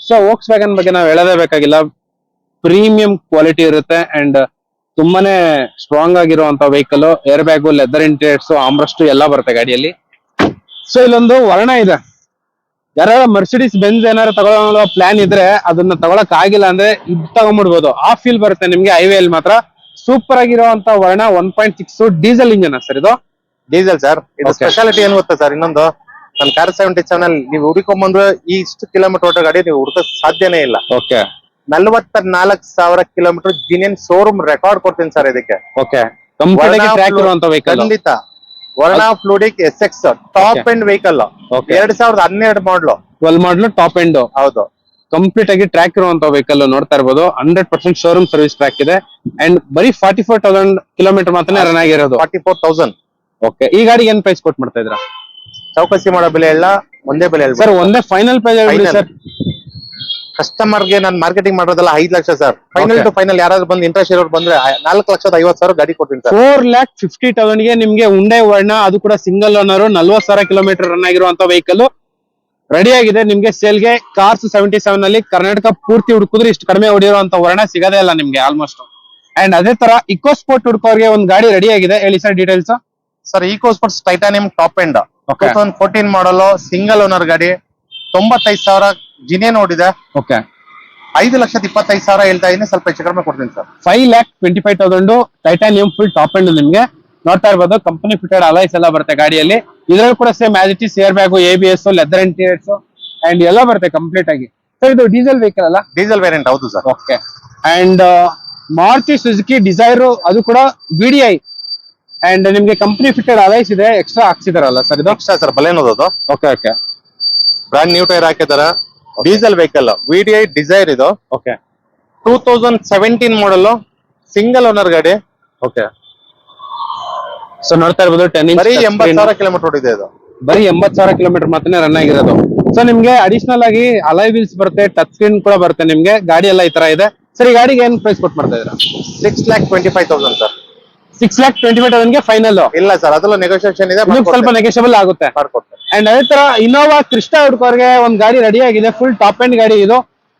ಸೊ ವೋಕ್ಸ್ ವ್ಯಾಗನ್ ಬಗ್ಗೆ ನಾವು ಹೇಳದೇ ಬೇಕಾಗಿಲ್ಲ. ಪ್ರೀಮಿಯಂ ಕ್ವಾಲಿಟಿ ಇರುತ್ತೆ ಅಂಡ್ ತುಂಬಾನೇ ಸ್ಟ್ರಾಂಗ್ ಆಗಿರುವಂತ vehicle air bag leather interiors armrest ಎಲ್ಲ ಬರುತ್ತೆ ಗಾಡಿಯಲ್ಲಿ. ಸೊ ಇಲ್ಲೊಂದು ವರ್ಣ ಇದೆ. ಯಾರು ಮರ್ಸಿಡಿಸ್ ಬೆಂಜ್ ಏನಾದ್ರು ತಗೊಳ್ಳೋ ಪ್ಲಾನ್ ಇದ್ರೆ ಅದನ್ನ ತಗೊಳಕ್ ಆಗಿಲ್ಲ ಅಂದ್ರೆ ಇದು ತಗೊಂಡ್ಬಿಡ್ಬೋದು. ಆ ಫೀಲ್ ಬರುತ್ತೆ ನಿಮ್ಗೆ ಹೈವೇ ಅಲ್ಲಿ ಮಾತ್ರ. ಸೂಪರ್ ಆಗಿರುವಂತ Verna one point six diesel engine sir ಇದು? ಡೀಸೆಲ್ ಸರ್ ಇದು ಸ್ಪೆಷಾಲಿಟಿ ಏನ್ ಗೊತ್ತಾ ಸರ್ ಇನ್ನೊಂದು ನನ್ನ ಕಾರ್ ಸೆವೆಂಟಿ ಸೆವೆನ್ ಅಲ್ಲಿ ನೀವು ಹುಡುಕೊಂಬಂದ್ರೆ ಈ ಇಷ್ಟು ಕಿಲೋಮೀಟರ್ ಓಟೋ ಗಾಡಿ ನೀವು ಹುಡುಕಕ್ ಸಾಧ್ಯನೇ ಇಲ್ಲ. ಓಕೆ ನಲ್ವತ್ತ ನಾಲ್ಕು ಸಾವಿರ ಕಿಲೋಮೀಟರ್ ಜಿನಿಯನ್ ಶೋರೂಮ್ ರೆಕಾರ್ಡ್ ಕೊಡ್ತೀನಿ ಸರ್ ಇದಕ್ಕೆ. ಓಕೆ ಕಂಪ್ಲೀಟ್ ಆಗಿ ಟ್ರ್ಯಾಕ್ ಇರುವಂತ ವೆಹಿಕಲ್ ಖಂಡಿತ. Verna fluidic S X top end vehicle okay ಎರಡ್ ಸಾವಿರದ ಹನ್ನೆರಡು model twelve model top end ಹೌದು. ಕಂಪ್ಲೀಟ್ ಆಗಿ ಟ್ರ್ಯಾಕ್ ಇರುವಂತ ವೆಹಿಕಲ್ ನೋಡ್ತಾ ಇರಬಹುದು hundred percent showroom service track ಇದೆ. ಅಂಡ್ ಬರೀ ಫಾರ್ಟಿ ಫೋರ್ ತೌಸಂಡ್ ಕಿಲೋಮೀಟರ್ ಮಾತ್ರ ರನ್ ಆಗಿರೋದು. ಫಾರ್ಟಿ ಫೋರ್ ತೌಸಂಡ್ ಓಕೆ ಈ ಗಾಡಿಗೆ ಏನ್ ಪ್ರೈಸ್ ಕೊಟ್ಟು ಮಾಡ್ತಾ ಇದ್ರ ಚೌಕಸಿ ಮಾಡೋ ಬೆಲೆ ಎಲ್ಲ ಒಂದೇ ಬೆಲೆ ಸರ್ ಒಂದೇ ಫೈನಲ್ ಪ್ರೈಸ್ ಸರ್ ಕಸ್ಟಮರ್ಗೆ ನಾನು ಮಾರ್ಕೆಟಿಂಗ್ ಮಾಡೋದಲ್ಲ ಐದು lakh sir final to final ಯಾರಾದ್ರೂ ಬಂದು ಇಂಟ್ರೆಸ್ಟ್ ಇರೋರು ಬಂದ್ರೆ ನಾಲ್ಕು ಲಕ್ಷದ ಐವತ್ತು ಸಾವಿರ ಗಾಡಿ ಕೊಡ್ತೀನಿ ಸರ್ ಫೋರ್ ಲ್ಯಾಕ್ ಫಿಫ್ಟಿ ತೌಸಂಡ್ಗೆ ನಿಮ್ಗೆ ಉಂಡೆ ವರ್ಣ ಅದು ಕೂಡ ಸಿಂಗಲ್ ಓನರ್ ನಲ್ವತ್ ಸಾವಿರ ಕಿಲೋಮೀಟರ್ ರನ್ ಆಗಿರುವಂತ ವೆಹಿಕಲ್ ರೆಡಿ ಆಗಿದೆ ನಿಮ್ಗೆ ಸೇಲ್ಗೆ ಕಾರ್ಸ್ ಸೆವೆಂಟಿ ಸೆವೆನ್ ಅಲ್ಲಿ ಕರ್ನಾಟಕ ಪೂರ್ತಿ ಹುಡುಕಿದ್ರೆ ಇಷ್ಟು ಕಡಿಮೆ ಹೊಡಿರುವಂತ ವರ್ಣ ಸಿಗದೇ ಇಲ್ಲ ನಿಮ್ಗೆ ಆಲ್ಮೋಸ್ಟ್ ಅಂಡ್ ಅದೇ ತರ ಇಕೋ ಸ್ಪೋರ್ಟ್ ಹುಡುಕೋರ್ಗೆ ಒಂದು ಗಾಡಿ ರೆಡಿ ಆಗಿದೆ. ಹೇಳಿ sir details sir Eco Sports Titanium top end two thousand fourteen model single owner ಗಾಡಿ ತೊಂಬತ್ತೈದು ಸಾವಿರ ಜಿನೇ ನೋಡಿದೆ. ಓಕೆ. ಐದು ಲಕ್ಷದ ಇಪ್ಪತ್ತೈದು ಸಾವಿರ ಹೇಳ್ತಾ ಇದ್ದೀನಿ ಸ್ವಲ್ಪ ಹೆಚ್ಚು ಕಡಿಮೆ ಕೊಡ್ತೀನಿ sir. Five lakh twenty five thousand Titanium full top end ನಿಮ್ಗೆ. ನೋಡ್ತಾ ಇರ್ಬೋದು ಕಂಪನಿ ಫಿಟೆಡ್ ಅಲೈಸ್ ಎಲ್ಲ ಬರುತ್ತೆ ಗಾಡಿಯಲ್ಲಿ. ಇದ್ರಲ್ಲಿ ಕೂಡ same as it is air bag A B S leather interiors and ಎಲ್ಲ ಬರುತ್ತೆ ಕಂಪ್ಲೀಟ್ ಆಗಿ. ಸರ್ ಇದು ಡೀಸೆಲ್ ವೆಹಿಕಲ್ ಅಲ್ಲ? ಡೀಸೆಲ್ ವೇರಿಯಂಟ್ ಹೌದು sir. Okay and Maruti Suzuki Dzire ಅದು ಕೂಡ ಬಿ ಡಿ ಐ ಅಂಡ್ ನಿಮ್ಗೆ ಕಂಪನಿ ಫಿಟೆಡ್ ಅಲೈಸ್ ಇದೆ ಎಕ್ಸ್ಟ್ರಾ ಹಾಕ್ಸಿದಾರಲ್ಲ ಸರ್ ಇದು? Extra sir ಬಲೇನೋದು okay okay brand new tyre ಹಾಕಿದಾರ. Diesel vehicle V D I Dzire ಇದು. Okay two thousand seventeen model single owner ಗಾಡಿ. Okay so ನೋಡ್ತಾ ಇರ್ಬೋದು ten ಬರೀ ಎಂಬತ್ ಸಾವಿರ ಕಿಲೋಮೀಟರ್ ಓಡಿದೆ ಇದು. ಬರೀ ಎಂಬತ್ ಸಾವಿರ ಕಿಲೋಮೀಟರ್ ಮಾತ್ರ ರನ್ ಆಗಿರೋದು. ಸೊ ನಿಮ್ಗೆ ಅಡಿಷನಲ್ ಆಗಿ ಅಲೈ ವೀಲ್ಸ್ ಬರುತ್ತೆ ಟಚ್ ಸ್ಕ್ರೀನ್ ಕೂಡ ಬರುತ್ತೆ ನಿಮ್ಗೆ. ಗಾಡಿ ಎಲ್ಲ ಈ ತರ ಇದೆ. ಸರ್ ಈ ಗಾಡಿಗೆ ಏನ್ ಪ್ರೈಸ್ ಕೊಟ್ಟು ಮಾಡ್ತಾ ಇದ್ದೀರಾ? Six lakh twenty five thousand sir six lakh twenty five ತೌಸಂಡ್ಗೆ final ಇಲ್ಲ ಸರ್ ಅದೆಲ್ಲ ನೆಗೋಷಿಯೇಷನ್ ಇದೆ ಸ್ವಲ್ಪ ನೆಗೋಷಿಯಬಲ್ ಆಗುತ್ತೆ. ಮಾಡ್ಕೊಡ್ತೇನೆ. ಅಂಡ್ ಅದೇ ತರ ಇನೋವಾ ಕ್ರಿಸ್ಟಾ ಹುಡ್ಕೋರ್ಗೆ ಒಂದ್ ಗಾಡಿ ರೆಡಿ ಆಗಿದೆ ಫುಲ್ ಟಾಪ್ ಎಂಡ್ ಗಾಡಿ ಇದು.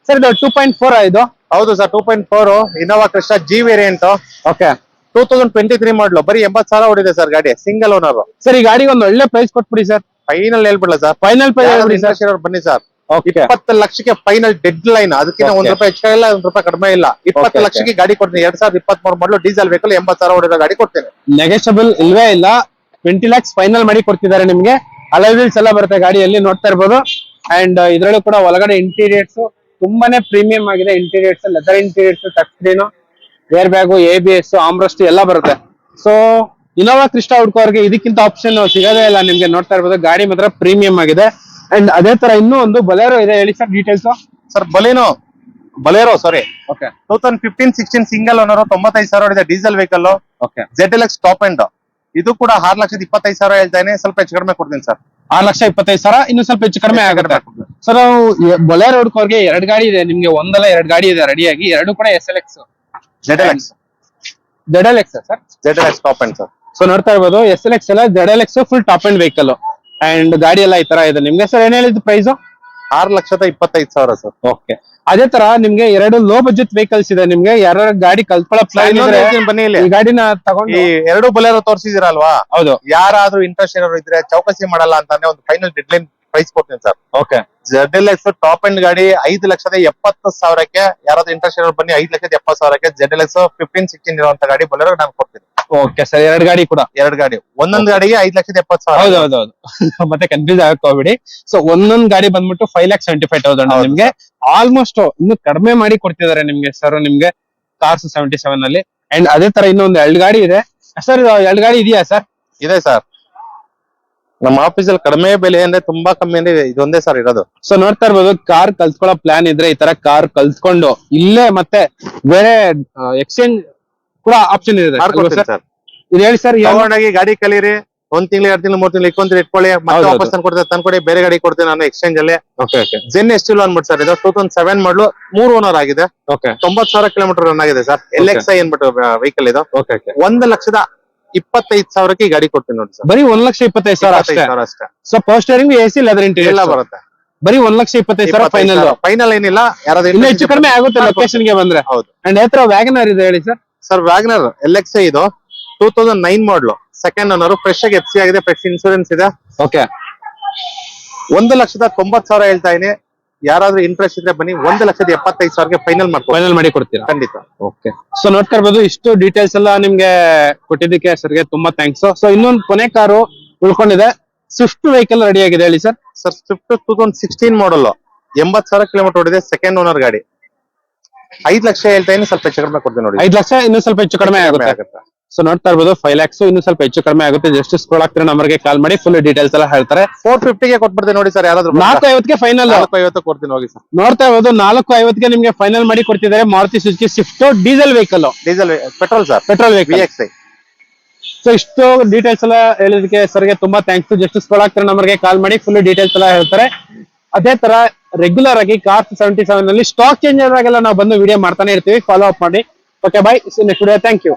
ಸರ್ ಇದು ಟೂ ಪಾಯಿಂಟ್ ಫೋರ್ ಇದು? ಹೌದು sir two point four Innova Crysta G variant okay two thousand twenty three model ಬರೀ ಎಂಬತ್ ಸಾವಿರ ಹೊಡಿದೆ ಸರ್ ಗಾಡಿ ಸಿಂಗಲ್ ಓನರ್ ಸರ್ ಈ ಗಾಡಿಗೆ ಒಂದು ಒಳ್ಳೆ ಪ್ರೈಸ್ ಕೊಟ್ಬಿಡಿ ಸರ್ ಫೈನಲ್ ಹೇಳ್ಬಿಡಲ್ಲ ಸರ್ ಫೈನಲ್ ಪ್ರೈಸ್ ಬನ್ನಿ ಸರ್ ಇಪ್ಪತ್ತು ಲಕ್ಷಕ್ಕೆ ಫೈನಲ್ ಡೆಡ್ ಲೈನ್ ಅದಕ್ಕಿಂತ ಒಂದ್. ರೂಪಾಯಿ ಎಕ್ಸ್ಟ್ರಾ ಇಲ್ಲ ಒಂದ್ ರೂಪಾಯಿ ಕಡಿಮೆ ಇಲ್ಲ. ಇಪ್ಪತ್ತು ಲಕ್ಷಕ್ಕೆ ಗಾಡಿ ಕೊಡ್ತೀನಿ ಎರಡ್ ಸಾವಿರದ ಇಪ್ಪತ್ತ್ ಮೂರು ಮಾಡಲು ಡೀಸೆಲ್ ವೆಹಿಕಲ್ ಎಂಬತ್ ಸಾವಿರ ಹೊಡೆದ ಗಾಡಿ ಕೊಡ್ತೇನೆ. ನೆಗೆಷಬಲ್ ಇಲ್ವೇ ಇಲ್ಲ. ಟ್ವೆಂಟಿ ಲ್ಯಾಕ್ಸ್ ಫೈನಲ್ ಮಾಡಿ ಕೊಡ್ತಿದ್ದಾರೆ ನಿಮ್ಗೆ. ಅಲೈ ವೀಲ್ಸ್ ಎಲ್ಲ ಬರುತ್ತೆ ಗಾಡಿಯಲ್ಲಿ ನೋಡ್ತಾ ಇರ್ಬೋದು. ಅಂಡ್ ಇದರಲ್ಲೂ ಕೂಡ ಒಳಗಡೆ ಇಂಟೀರಿಯರ್ಸ್ ತುಂಬಾನೇ ಪ್ರೀಮಿಯಂ ಆಗಿದೆ. Interiors leather interiors touch screen air bag A B S armrest ಎಲ್ಲ ಬರುತ್ತೆ. ಸೊ ಇನೋವಾ ಕ್ರಿಸ್ಟಾ ಹುಡ್ಕೋರ್ಗೆ ಇದಕ್ಕಿಂತ ಆಪ್ಷನ್ ಸಿಗೋದೇ ಇಲ್ಲ. ನಿಮ್ಗೆ ನೋಡ್ತಾ ಇರ್ಬೋದು ಗಾಡಿ ಮಾತ್ರ ಪ್ರೀಮಿಯಂ ಆಗಿದೆ. ಅಂಡ್ ಅದೇ ತರ ಇನ್ನೂ ಒಂದು ಬಲೇರೋ ಇದೆ. ಹೇಳಿ sir details sir Baleno Bolero sorry okay two thousand fifteen sixteen single owner ತೊಂಬತ್ತೈದು ಸಾವಿರ diesel vehicle okay Z L X top end ಇದು ಕೂಡ ಆರು ಲಕ್ಷದ ಇಪ್ಪತ್ತೈದು ಸಾವಿರ ಹೇಳ್ತಾನೆ ಸ್ವಲ್ಪ ಹೆಚ್ಚು ಕಡಿಮೆ ಕೊಡ್ತೀನಿ ಸರ್. ಆರ್ ಲಕ್ಷ ಇಪ್ಪತ್ತೈದು ಸಾವಿರ ಇನ್ನು ಸ್ವಲ್ಪ ಹೆಚ್ಚು ಕಡಿಮೆ ಆಗುತ್ತೆ. ಸರ್ ಬೊಲೇರೋ ಹುಡ್ಕೋರ್ಗೆ ಎರಡು ಗಾಡಿ ಇದೆ. ನಿಮ್ಗೆ ಒಂದಲ್ಲ ಎರಡು ಗಾಡಿ ಇದೆ ರೆಡಿಯಾಗಿ. ಎರಡು ಕೂಡ S L X Z L X Z L X sir? Z L X top end sir. So ನೋಡ್ತಾ ಇರ್ಬೋದು ಎಸ್ ಎಲ್ ಎಕ್ಸ್ ಎಲ್ಲ Z L X full top end vehicle and ಗಾಡಿ ಎಲ್ಲ ಈ ತರ ಇದೆ. ನಿಮ್ಗೆ ಸರ್ ಏನ್ ಹೇಳಿದ್ ಪ್ರೈಸ್ ಆರು ಲಕ್ಷದ ಇಪ್ಪತ್ತೈದು ಸಾವಿರ ಸರ್. ಓಕೆ ಅದೇ ತರ ನಿಮ್ಗೆ ಎರಡು ಲೋ ಬಜೆಟ್ ವೆಹಿಕಲ್ಸ್ ಇದೆ. ನಿಮ್ಗೆ ಯಾರು ಗಾಡಿ ಕಲ್ತ್ಕೊಳ್ಳೋ ಪ್ಲಾನ್ ಇನ್ನೊಂದು ಹೇಳ್ತೀನಿ ಬನ್ನಿ ಇಲ್ಲಿ. ಈ ಗಾಡಿನ ಈ ಎರಡು ಬಲೇರೋ ತೋರಿಸಿದಿರಲ್ವಾ ಹೌದು. ಯಾರಾದ್ರೂ ಇಂಟ್ರೆಸ್ಟ್ ಏನಾದ್ರು ಇದ್ರೆ ಚೌಕಸಿ ಮಾಡಲ್ಲ ಅಂತಾನೆ ಒಂದು ಫೈನಲ್ ಡೆಡ್ಲೈನ್ ಪ್ರೈಸ್ ಕೊಡ್ತೀನಿ sir. Okay Z L X top end ಗಾಡಿ ಐದು ಲಕ್ಷದ ಎಪ್ಪತ್ತು ಸಾವಿರಕ್ಕೆ ಯಾರಾದ್ರೂ ಇಂಟ್ರೆಸ್ಟ್ ಇರೋರು ಬನ್ನಿ ಐದು ಲಕ್ಷದ ಎಪ್ಪತ್ತು ಸಾವಿರಕ್ಕೆ Z L X fifteen sixteen ಇರುವಂತ ಗಾಡಿ ಬೊಲೆರೋ ನಾನು ಕೊಡ್ತೀನಿ. ಓಕೆ ಸರ್ ಎರಡು ಗಾಡಿ ಕೂಡ ಎರಡು ಗಾಡಿ. ಒಂದೊಂದು ಗಾಡಿಗೆ ಐದು ಲಕ್ಷದ ಎಪ್ಪತ್ತು ಸಾವಿರ. ಹೌದು ಹೌದು ಹೌದು. ಮತ್ತೆ ಕನ್ಫ್ಯೂಸ್ ಆಗಕ್ ಹೋಗ್ಬಿಡಿ ಸೊ ಒಂದೊಂದ್ ಗಾಡಿ ಬಂದ್ಬಿಟ್ಟು five lakh seventy five thousand ನಿಮ್ಗೆ. ಆಲ್ಮೋಸ್ಟ್ ಇನ್ನು ಕಡಿಮೆ ಮಾಡಿ ಕೊಡ್ತಿದ್ದಾರೆ ನಿಮ್ಗೆ ಸರ್ ನಿಮ್ಗೆ ಕಾರ್ಸ್ ಸೆವೆಂಟಿ ಸೆವೆನ್ ಅಲ್ಲಿ. ಅಂಡ್ ಅದೇ ತರ ಇನ್ನೊಂದು ಎರಡು ಗಾಡಿ ಇದೆ. ಸರ್ ಎರಡು ಗಾಡಿ ಇದೆಯಾ ಸರ್ ಇದೆ ಸರ್ ನಮ್ಮ ಆಫೀಸಲ್ಲಿ ಕಡಿಮೆ ಬೆಲೆ ಅಂದ್ರೆ ತುಂಬಾ ಕಮ್ಮಿ ಅಂದ್ರೆ ಇದೊಂದೇ ಸರ್ ಇರೋದು. ಸೊ ನೋಡ್ತಾ ಇರ್ಬೋದು ಕಾರ್ ಕಲ್ತ್ಕೊಳ್ಳೋ ಪ್ಲಾನ್ ಇದ್ರೆ ಈ ತರ ಕಾರ್ ಕಲ್ತ್ಕೊಂಡು ಇಲ್ಲೇ ಮತ್ತೆ ಬೇರೆ ಎಕ್ಸ್ಚೇಂಜ್ ಕೂಡ ಆಪ್ಷನ್ ಇದೆ. ಮಾಡ್ಕೊಡ್ತೀನಿ ಸರ್ ಇದು ಹೇಳಿ ಸರ್ ತಗೊಂಡೋಗಿ ಗಾಡಿ ಕಲೀರಿ. ಒಂದ್ ತಿಂಗಳು ಎರಡು ತಿಂಗಳು ಮೂರು ತಿಂಗಳು ಇಟ್ಕೊಂತೀರಿ ಇಟ್ಕೊಳ್ಳಿ. ಮತ್ತೆ ಹೌದು, ವಾಪಸ್ ತಂದ್ಕೊಡ್ತಾರೆ? ತಂದ್ಕೊಡಿ ಬೇರೆ ಗಾಡಿ ಕೊಡ್ತೀನಿ ನಾನು ಎಕ್ಸ್ಚೇಂಜ್ ಅಲ್ಲಿ. ಓಕೆ ಓಕೆ ಜೆನ್ ಎಸ್ಟಿಲ್ ಅನ್ಬಿಟ್ಟು ಸರ್ ಇದು ಟೂ ತೌಸಂಡ್ ಸೆವೆನ್ ಮಾಡ್ಲು ಮೂರು ಓನರ್ ಆಗಿದೆ. ಓಕೆ ತೊಂಬತ್ ಸಾವಿರ ಕಿಲೋಮೀಟರ್ ರನ್ ಆಗಿದೆ ಸರ್ ಎಲ್ ಎಕ್ಸ್ ಐ ಅನ್ಬಿಟ್ಟು ವೆಹಿಕಲ್ ಇದು. ಓಕೆ ಓಕೆ ಒಂದ್ ಲಕ್ಷದ ಇಪ್ಪತ್ತೈದು ಸಾವಿರಕ್ಕೆ ಈ ಗಾಡಿ ಕೊಡ್ತೀನಿ ನೋಡಿ ಸರ್ ಬರೀ ಒಂದ್ ಲಕ್ಷ ಇಪ್ಪತ್ತೈದು ಸಾವಿರ ಅಷ್ಟೇ. ಇಪ್ಪತ್ತೈದು ಸಾವಿರ ಅಷ್ಟೇ. So power steering A C leather ಎಲ್ಲ ಇಂಟೀರಿಯರ್ ಬರುತ್ತೆ. ಬರೀ ಒಂದ್ ಲಕ್ಷ ಇಪ್ಪತ್ತೈದು ಸಾವಿರ ಫೈನಲ್ ಫೈನಲ್ ಏನಿಲ್ಲ ಯಾರಾದ್ರೂ ಇನ್ನು ಹೆಚ್ಚು ಕಡಿಮೆ ಆಗುತ್ತೆ ಲೊಕೇಶನ್ಗೆ ಬಂದ್ರೆ. ಹೌದು. ಅಂಡ್ ಹತ್ರ ವ್ಯಾಗನರ್ ಇದೆ ಹೇಳಿ sir sir Wagon R L X ಇದು two thousand nine model second owner fresh ಆಗಿ ಎಫ್ ಸಿ ಆಗಿದೆ ಫ್ರೆಶ್ ಇನ್ಶೂರೆನ್ಸ್ ಇದೆ. ಓಕೆ ಒಂದು ಲಕ್ಷದ ತೊಂಬತ್ ಸಾವಿರ ಹೇಳ್ತಾ ಇದೀನಿ ಯಾರಾದ್ರೂ ಇಂಟ್ರೆಸ್ಟ್ ಇದ್ರೆ ಬನ್ನಿ. ಒಂದು ಲಕ್ಷದ ಎಪ್ಪತ್ತೈದು ಸಾವಿರಕ್ಕೆ ಫೈನಲ್ ಮಾಡ್ಕೊ ಫೈನಲ್ ಮಾಡಿ ಕೊಡ್ತೀರಾ? ಖಂಡಿತ. ಓಕೆ ಸೊ ನೋಡ್ತಾ ಇರ್ಬೋದು ಇಷ್ಟು ಡೀಟೇಲ್ಸ್ ಎಲ್ಲ ನಿಮ್ಗೆ ಕೊಟ್ಟಿದ್ದಕ್ಕೆ ಸರ್ಗೆ ತುಂಬಾ ಥ್ಯಾಂಕ್ಸ್ ಸೊ ಇನ್ನೊಂದು ಕೊನೆ ಕಾರು ಉಳ್ಕೊಂಡಿದೆ. ಸ್ವಿಫ್ಟ್ ವೆಹಿಕಲ್ ರೆಡಿ ಆಗಿದೆ ಹೇಳಿ sir sir Swift two thousand sixteen model ಎಂಬತ್ ಸಾವಿರ ಕಿಲೋಮೀಟರ್ ಓಡಿದೆ ಸೆಕೆಂಡ್ ಓನರ್ ಗಾಡಿ. ಐದ್ ಲಕ್ಷ ಹೇಳ್ತಾ ಇನ್ನು ಸ್ವಲ್ಪ ಹೆಚ್ಚು ಕಡಿಮೆ ಕೊಡ್ತೀನಿ ನೋಡಿ. ಐದ್ ಲಕ್ಷ ಇನ್ನೂ ಸ್ವಲ್ಪ ಹೆಚ್ಚು ಕಡಿಮೆ ಆಗುತ್ತೆ. ಸೊ ನೋಡ್ತಾ ಇರ್ಬೋದು ಫೈವ್ ಲ್ಯಾಕ್ಸ್ ಇನ್ನೂ ಸ್ವಲ್ಪ ಹೆಚ್ಚು ಕಡಿಮೆ ಆಗುತ್ತೆ. ಜಸ್ಟ್ ಸ್ಕ್ರೋಲ್ ಆಗ್ತಾರೆ ನಂಬರ್ಗೆ ಕಾಲ್ ಮಾಡಿ ಫುಲ್ ಡೀಟೇಲ್ಸ್ ಎಲ್ಲ ಹೇಳ್ತಾರೆ. ಫೋರ್ ಫಿಫ್ಟಿಗೆ ಕೊಟ್ಬಿಡ್ತೀನಿ ನೋಡಿ ಸರ್ ಯಾರಾದ್ರೂ ನಾಲ್ಕು ಐವತ್ತಿಗೆ ಫೈನಲ್ ನಾಲ್ಕು ಐವತ್ತು ಕೊಡ್ತೀನಿ ಹೋಗಿ ಸರ್ ನೋಡ್ತಾ ಇರ್ಬೋದು ನಾಲ್ಕು ಐವತ್ತಿಗೆ ನಿಮ್ಗೆ ಫೈನಲ್ ಮಾಡಿ ಕೊಡ್ತಿದ್ದಾರೆ. Maruti Suzuki Swift diesel vehicle diesel petrol sir petrol vehicle so ಇಷ್ಟು ಡೀಟೇಲ್ಸ್ ಎಲ್ಲ ಹೇಳಿದಕ್ಕೆ ಸರ್ಗೆ ತುಂಬಾ ಥ್ಯಾಂಕ್ಸ್ ಜಸ್ಟಿಸ್ ಆಗ್ತಾರೆ ನಮಗೆ ಕಾಲ್ ಮಾಡಿ ಫುಲ್ ಡೀಟೇಲ್ಸ್ ಎಲ್ಲ ಹೇಳ್ತಾರೆ. ಅದೇ ತರ ರೆಗ್ಯುಲರ್ ಆಗಿ ಕಾರ್ ಸೆವೆಂಟಿ ಸೆವೆನ್ ಅಲ್ಲಿ ಸ್ಟಾಕ್ ಚೇಂಜ್ ಆದಾಗೆಲ್ಲ ನಾವು ಬಂದು ವಿಡಿಯೋ ಮಾಡ್ತಾನೆ ಇರ್ತೀವಿ. ಫಾಲೋ ಅಪ್ ಮಾಡಿ. Okay bye next video thank you